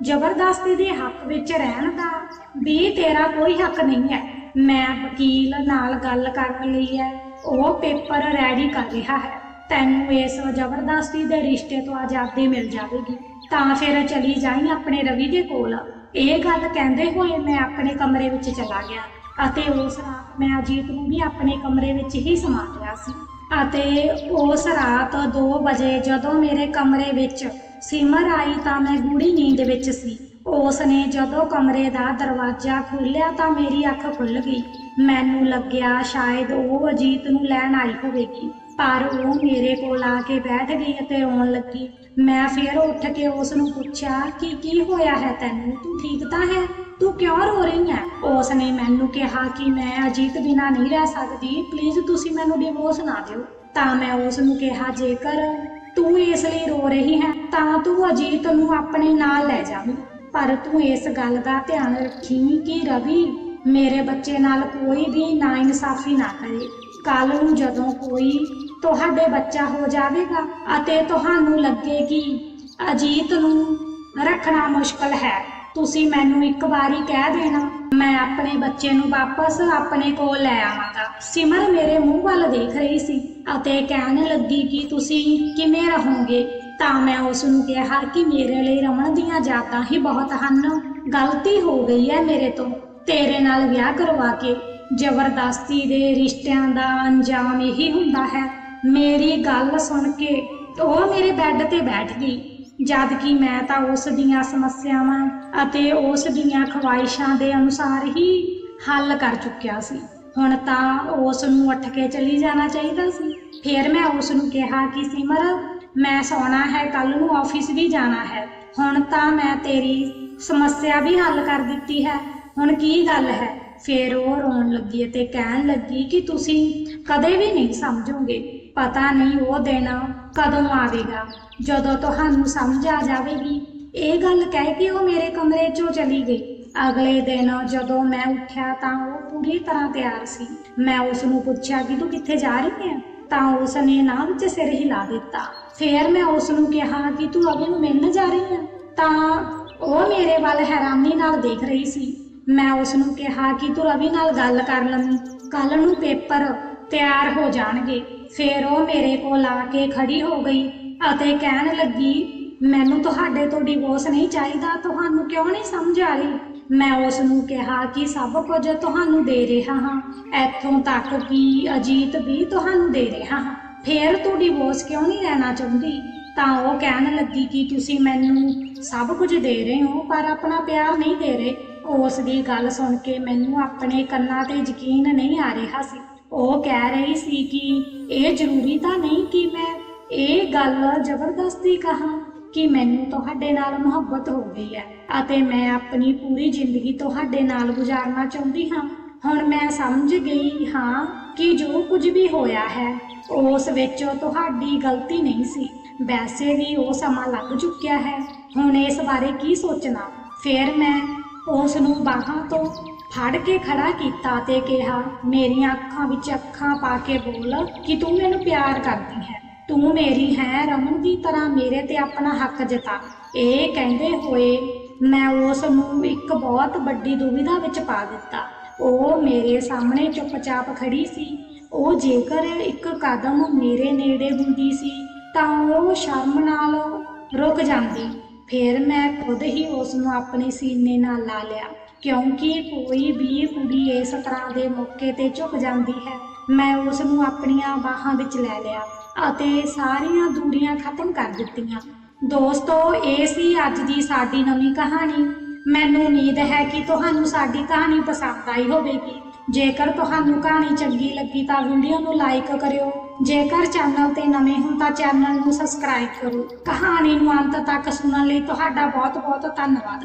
ਜ਼ਬਰਦਸਤੀ ਦੇ ਹੱਕ ਵਿੱਚ ਰਹਿਣ ਦਾ ਵੀ ਤੇਰਾ ਕੋਈ ਹੱਕ ਨਹੀਂ ਹੈ। ਮੈਂ ਵਕੀਲ ਨਾਲ ਗੱਲ ਕਰਨ ਲਈ ਹੈ। ਉਹ ਪੇਪਰ ਰੈਡੀ ਕਰ ਰਿਹਾ ਹੈ। ਤੈਨੂੰ ਇਸ ਜ਼ਬਰਦਸਤੀ ਦੇ ਰਿਸ਼ਤੇ ਤੋਂ ਆਜ਼ਾਦੀ ਮਿਲ ਜਾਵੇਗੀ। ਤਾਂ ਫਿਰ ਚਲੀ ਜਾਈਂ ਆਪਣੇ ਰਵੀ ਦੇ ਕੋਲ। ਇਹ ਗੱਲ ਕਹਿੰਦੇ ਹੋਏ ਮੈਂ ਆਪਣੇ ਕਮਰੇ ਵਿੱਚ ਚਲਾ ਗਿਆ ਅਤੇ ਉਸ ਰਾਤ ਮੈਂ ਅਜੀਤ ਨੂੰ ਵੀ ਆਪਣੇ ਕਮਰੇ ਵਿੱਚ ਹੀ ਸਮਾ ਲਿਆ ਸੀ। ਅਤੇ ਉਸ ਰਾਤ 2 ਵਜੇ ਜਦੋਂ ਮੇਰੇ ਕਮਰੇ ਵਿੱਚ ਸਿਮਰ ਆਈ ਤਾਂ ਮੈਂ ਗੂੜੀ ਨੀਂਦ ਵਿੱਚ ਸੀ। ਉਸ ਨੇ ਜਦੋਂ ਕਮਰੇ ਦਾ ਦਰਵਾਜ਼ਾ ਖੋਲ੍ਹਿਆ ਤਾਂ ਮੇਰੀ ਅੱਖ ਖੁੱਲ ਗਈ। ਮੈਨੂੰ ਲੱਗਿਆ ਸ਼ਾਇਦ ਉਹ ਅਜੀਤ ਨੂੰ ਲੈਣ ਆਈ ਹੋਵੇਗੀ। ਪਰ ਉਹ ਮੇਰੇ ਕੋਲ ਆ ਕੇ ਬੈਠ ਗਈ ਅਤੇ ਰੋਣ ਲੱਗੀ। ਮੈਂ ਫਿਰ ਉੱਠ ਕੇ ਉਸ ਨੂੰ ਪੁੱਛਿਆ ਕਿ ਕੀ ਹੋਇਆ ਹੈ ਤੈਨੂੰ? ਤੂੰ ਠੀਕ ਤਾਂ ਹੈ? ਤੂੰ ਕਿਉਂ ਰੋ ਰਹੀ ਹੈ ਉਸ ਨੇ ਮੈਨੂੰ ਕਿਹਾ ਕਿ ਮੈਂ ਅਜੀਤ ਬਿਨਾ ਨਹੀਂ ਰਹਿ ਸਕਦੀ। ਪਲੀਜ਼ ਤੁਸੀਂ ਮੈਨੂੰ ਡਿਵੋਰਸ ਨਾ ਦਿਓ। ਤਾਂ ਮੈਂ ਉਸ ਨੂੰ ਕਿਹਾ, ਜੇਕਰ ਤੂੰ ਇਸ ਲਈ ਰੋ ਰਹੀ ਹੈ, ਤਾਂ ਤੂੰ ਅਜੀਤ ਨੂੰ ਆਪਣੇ ਨਾਲ ਲੈ ਜਾਵੀਂ ਪਰ ਤੂੰ ਇਸ ਗੱਲ ਦਾ ਧਿਆਨ ਰੱਖੀ ਕਿ ਰਵੀ, ਮੇਰੇ ਬੱਚੇ ਨਾਲ ਕੋਈ ਵੀ ਨਾ ਇਨਸਾਫ਼ੀ ਨਾ ਕਰੇ। ਕੱਲ ਨੂੰ ਜਦੋਂ ਕੋਈ ਤੁਹਾਡੇ ਬੱਚਾ ਹੋ ਜਾਵੇਗਾ ਅਤੇ ਤੁਹਾਨੂੰ ਲੱਗੇ ਕਿ ਅਜੀਤ ਨੂੰ ਰੱਖਣਾ ਮੁਸ਼ਕਲ ਹੈ ਤੁਸੀਂ ਮੈਨੂੰ ਇੱਕ ਵਾਰੀ ਕਹਿ ਦੇਣਾ, ਮੈਂ ਆਪਣੇ ਬੱਚੇ ਨੂੰ ਵਾਪਸ ਆਪਣੇ ਕੋਲ ਲੈ ਆਵਾਂਗਾ। ਸਿਮਰ ਮੇਰੇ ਮੂੰਹ ਵੱਲ ਦੇਖ ਰਹੀ ਸੀ ਅਤੇ ਕਹਿਣ ਲੱਗੀ ਕਿ ਤੁਸੀਂ ਕਿਵੇਂ ਰਹੋਗੇ, ਤਾਂ ਮੈਂ ਉਸ ਨੂੰ ਕਿਹਾ ਕਿ ਮੇਰੇ ਲਈ ਰਮਨ ਦੀਆਂ ਯਾਦਾਂ ਹੀ ਬਹੁਤ ਹਨ। ਗਲਤੀ ਹੋ ਗਈ ਹੈ ਮੇਰੇ ਤੋਂ। ਤੇਰੇ ਨਾਲ ਵਿਆਹ ਕਰਵਾ ਕੇ ਜ਼ਬਰਦਸਤੀ ਦੇ ਰਿਸ਼ਤਿਆਂ ਦਾ ਅੰਜਾਮ ਇਹੀ ਹੁੰਦਾ ਹੈ। ਮੇਰੀ ਗੱਲ ਸੁਣ ਕੇ ਉਹ ਮੇਰੇ ਬੈੱਡ ਤੇ ਬੈਠ ਗਈ। ਜਦ ਕਿ ਮੈਂ ਤਾਂ ਉਸ ਦੀਆਂ ਸਮੱਸਿਆਵਾਂ ਅਤੇ ਉਸ ਦੀਆਂ ਖਵਾਇਸ਼ਾਂ ਦੇ ਅਨੁਸਾਰ ਹੀ ਹੱਲ ਕਰ ਚੁੱਕਿਆ ਸੀ। ਹੁਣ ਤਾਂ ਉਸ ਨੂੰ ਉੱਠ ਕੇ ਚਲੀ ਜਾਣਾ ਚਾਹੀਦਾ ਸੀ। ਫਿਰ ਮੈਂ ਉਸ ਨੂੰ ਕਿਹਾ ਕਿ, ਸਿਮਰ, ਮੈਂ ਸੌਣਾ ਹੈ ਕੱਲ ਨੂੰ ਆਫਿਸ ਵੀ ਜਾਣਾ ਹੈ। ਹੁਣ ਤਾਂ ਮੈਂ ਤੇਰੀ ਸਮੱਸਿਆ ਵੀ ਹੱਲ ਕਰ ਦਿੱਤੀ ਹੈ। ਹੁਣ ਕੀ ਗੱਲ ਹੈ? ਫਿਰ ਉਹ ਰੋਣ ਲੱਗੀ ਅਤੇ ਕਹਿਣ ਲੱਗੀ ਕਿ ਤੁਸੀਂ ਕਦੇ ਵੀ ਨਹੀਂ ਸਮਝੋਗੇ। ਪਤਾ ਨਹੀਂ ਉਹ ਦਿਨ ਕਦੋਂ ਆਵੇਗਾ? ਜਦੋਂ ਤੁਹਾਨੂੰ ਸਮਝ ਆ ਜਾਵੇਗੀ। ਇਹ ਗੱਲ ਕਹਿ ਕੇ ਉਹ ਮੇਰੇ ਕਮਰੇ 'ਚੋਂ ਚਲੀ ਗਈ। ਅਗਲੇ ਦਿਨ ਜਦੋਂ ਮੈਂ ਉੱਠਿਆ ਤਾਂ ਉਹ ਪੂਰੀ ਤਰ੍ਹਾਂ ਤਿਆਰ ਸੀ। ਮੈਂ ਉਸ ਨੂੰ ਪੁੱਛਿਆ ਕਿ ਤੂੰ ਕਿੱਥੇ ਜਾ ਰਹੀ ਹੈ? ਤਾਂ ਉਸ ਨੇ ਨਾ ਵਿੱਚ ਸਿਰ ਹਿਲਾ ਦਿੱਤਾ। ਫਿਰ ਮੈਂ ਉਸ ਨੂੰ ਕਿਹਾ ਕਿ ਤੂੰ ਅਭੀ ਨੂੰ ਮਿਲਣ ਜਾ ਰਹੀ ਹੈ? ਤਾਂ ਉਹ ਮੇਰੇ ਵੱਲ ਹੈਰਾਨੀ ਨਾਲ ਦੇਖ ਰਹੀ ਸੀ। ਮੈਂ ਉਸ ਨੂੰ ਕਿਹਾ ਕਿ ਤੂੰ ਰਵੀ ਨਾਲ ਗੱਲ ਕਰ ਲਵੀਂ। ਕੱਲ ਨੂੰ ਪੇਪਰ ਤਿਆਰ ਹੋ ਜਾਣਗੇ। ਫਿਰ ਉਹ ਮੇਰੇ ਕੋਲ ਆ ਕੇ ਖੜੀ ਹੋ ਗਈ ਅਤੇ ਕਹਿਣ ਲੱਗੀ, ਮੈਨੂੰ ਤੁਹਾਡੇ ਤੋਂ ਡਿਵੋਰਸ ਨਹੀਂ ਚਾਹੀਦਾ, ਤੁਹਾਨੂੰ ਕਿਉਂ ਨਹੀਂ ਸਮਝ ਆ ਰਹੀ? ਮੈਂ ਉਸ ਨੂੰ ਕਿਹਾ ਕਿ ਸਭ ਕੁਝ ਤੁਹਾਨੂੰ ਦੇ ਰਿਹਾ ਹਾਂ, ਇੱਥੋਂ ਤੱਕ ਕਿ ਅਜੀਤ ਵੀ ਤੁਹਾਨੂੰ ਦੇ ਰਿਹਾ ਹਾਂ। ਫਿਰ ਤੂੰ ਡਿਵੋਰਸ ਕਿਉਂ ਨਹੀਂ ਲੈਣਾ ਚਾਹੁੰਦੀ? ਤਾਂ ਉਹ ਕਹਿਣ ਲੱਗੀ ਕਿ ਤੁਸੀਂ ਮੈਨੂੰ ਸਭ ਕੁਝ ਦੇ ਰਹੇ ਹੋ, ਪਰ ਆਪਣਾ ਪਿਆਰ ਨਹੀਂ ਦੇ ਰਹੇ। ਉਸ ਦੀ ਗੱਲ ਸੁਣ ਕੇ ਮੈਨੂੰ ਆਪਣੇ ਕੰਨਾਂ ਤੇ ਯਕੀਨ ਨਹੀਂ ਆ ਰਿਹਾ ਸੀ। ਉਹ ਕਹਿ ਰਹੀ ਸੀ ਕਿ ਇਹ ਜ਼ਰੂਰੀ ਤਾਂ ਨਹੀਂ ਕਿ ਮੈਂ ਇਹ ਗੱਲ ਜ਼ਬਰਦਸਤੀ ਕਹਾਂ ਕਿ ਮੈਨੂੰ ਤੁਹਾਡੇ ਨਾਲ ਮੁਹੱਬਤ ਹੋ ਗਈ ਹੈ ਅਤੇ ਮੈਂ ਆਪਣੀ ਪੂਰੀ ਜ਼ਿੰਦਗੀ ਤੁਹਾਡੇ ਨਾਲ ਗੁਜ਼ਾਰਨਾ ਚਾਹੁੰਦੀ ਹਾਂ। ਹੁਣ ਮੈਂ ਸਮਝ ਗਈ ਹਾਂ ਕਿ ਜੋ ਕੁਝ ਵੀ ਹੋਇਆ ਹੈ, ਉਸ ਵਿੱਚ ਤੁਹਾਡੀ ਗਲਤੀ ਨਹੀਂ ਸੀ। ਵੈਸੇ ਵੀ ਉਹ ਸਮਾਂ ਲੱਗ ਚੁੱਕਿਆ ਹੈ। ਹੁਣ ਇਸ ਬਾਰੇ ਕੀ ਸੋਚਣਾ? ਫਿਰ ਮੈਂ ਉਸ ਨੂੰ ਬਾਹਾਂ ਤੋਂ ਫੜ ਕੇ ਖੜਾ ਕੀਤਾ ਤੇ ਕਿਹਾ, ਮੇਰੀਆਂ ਅੱਖਾਂ ਵਿੱਚ ਅੱਖਾਂ ਪਾ ਕੇ ਬੋਲ ਕਿ ਤੂੰ ਮੈਨੂੰ ਪਿਆਰ ਕਰਦੀ ਹੈ। ਤੂੰ ਮੇਰੀ ਹੈ ਰਮਨ ਦੀ ਤਰ੍ਹਾਂ ਮੇਰੇ ਤੇ ਆਪਣਾ ਹੱਕ ਜਤਾ। ਇਹ ਕਹਿੰਦੇ ਹੋਏ ਮੈਂ ਉਸ ਨੂੰ ਇੱਕ ਬਹੁਤ ਵੱਡੀ ਦੁਵਿਧਾ ਵਿੱਚ ਪਾ ਦਿੱਤਾ। ਉਹ ਮੇਰੇ ਸਾਹਮਣੇ ਚੁੱਪਚਾਪ ਖੜੀ ਸੀ। ਉਹ ਜੇਕਰ ਇੱਕ ਕਦਮ ਮੇਰੇ ਨੇੜੇ ਹੁੰਦੀ ਸੀ ਤਾਂ ਉਹ ਸ਼ਰਮ ਨਾਲ ਰੁਕ ਜਾਂਦੀ। ਫਿਰ ਮੈਂ ਖੁਦ ਹੀ ਉਸ ਨੂੰ ਆਪਣੇ ਸੀਨੇ ਨਾਲ ਲਾ ਲਿਆ। ਕਿਉਂਕਿ ਕੋਈ ਵੀ ਕੁੜੀ ਇਸ ਤਰ੍ਹਾਂ ਦੇ ਮੌਕੇ ਤੇ ਝੁਕ ਜਾਂਦੀ ਹੈ, ਮੈਂ ਉਸ ਨੂੰ ਆਪਣੀਆਂ ਬਾਹਾਂ ਵਿੱਚ ਲੈ ਲਿਆ ਅਤੇ ਸਾਰੀਆਂ ਦੂਰੀਆਂ ਖਤਮ ਕਰ ਦਿੱਤੀਆਂ। ਦੋਸਤੋ, ਇਹ ਸੀ ਅੱਜ ਦੀ ਸਾਡੀ ਨਵੀਂ ਕਹਾਣੀ। ਮੈਨੂੰ ਉਮੀਦ ਹੈ ਕਿ ਤੁਹਾਨੂੰ ਸਾਡੀ ਕਹਾਣੀ ਪਸੰਦ ਆਈ ਹੋਵੇਗੀ। ਜੇਕਰ ਤੁਹਾਨੂੰ ਕਹਾਣੀ ਚੰਗੀ ਲੱਗੀ ਤਾਂ ਵੀਡੀਓ ਨੂੰ ਲਾਈਕ ਕਰਿਓ। ਜੇਕਰ ਚੈਨਲ ਤੇ ਨਵੇਂ ਹੋ ਤਾਂ ਚੈਨਲ ਨੂੰ ਸਬਸਕ੍ਰਾਈਬ ਕਰੋ। ਕਹਾਣੀ ਨੂੰ ਅੰਤ ਤੱਕ ਸੁਣਨ ਲਈ ਤੁਹਾਡਾ ਬਹੁਤ ਬਹੁਤ ਧੰਨਵਾਦ।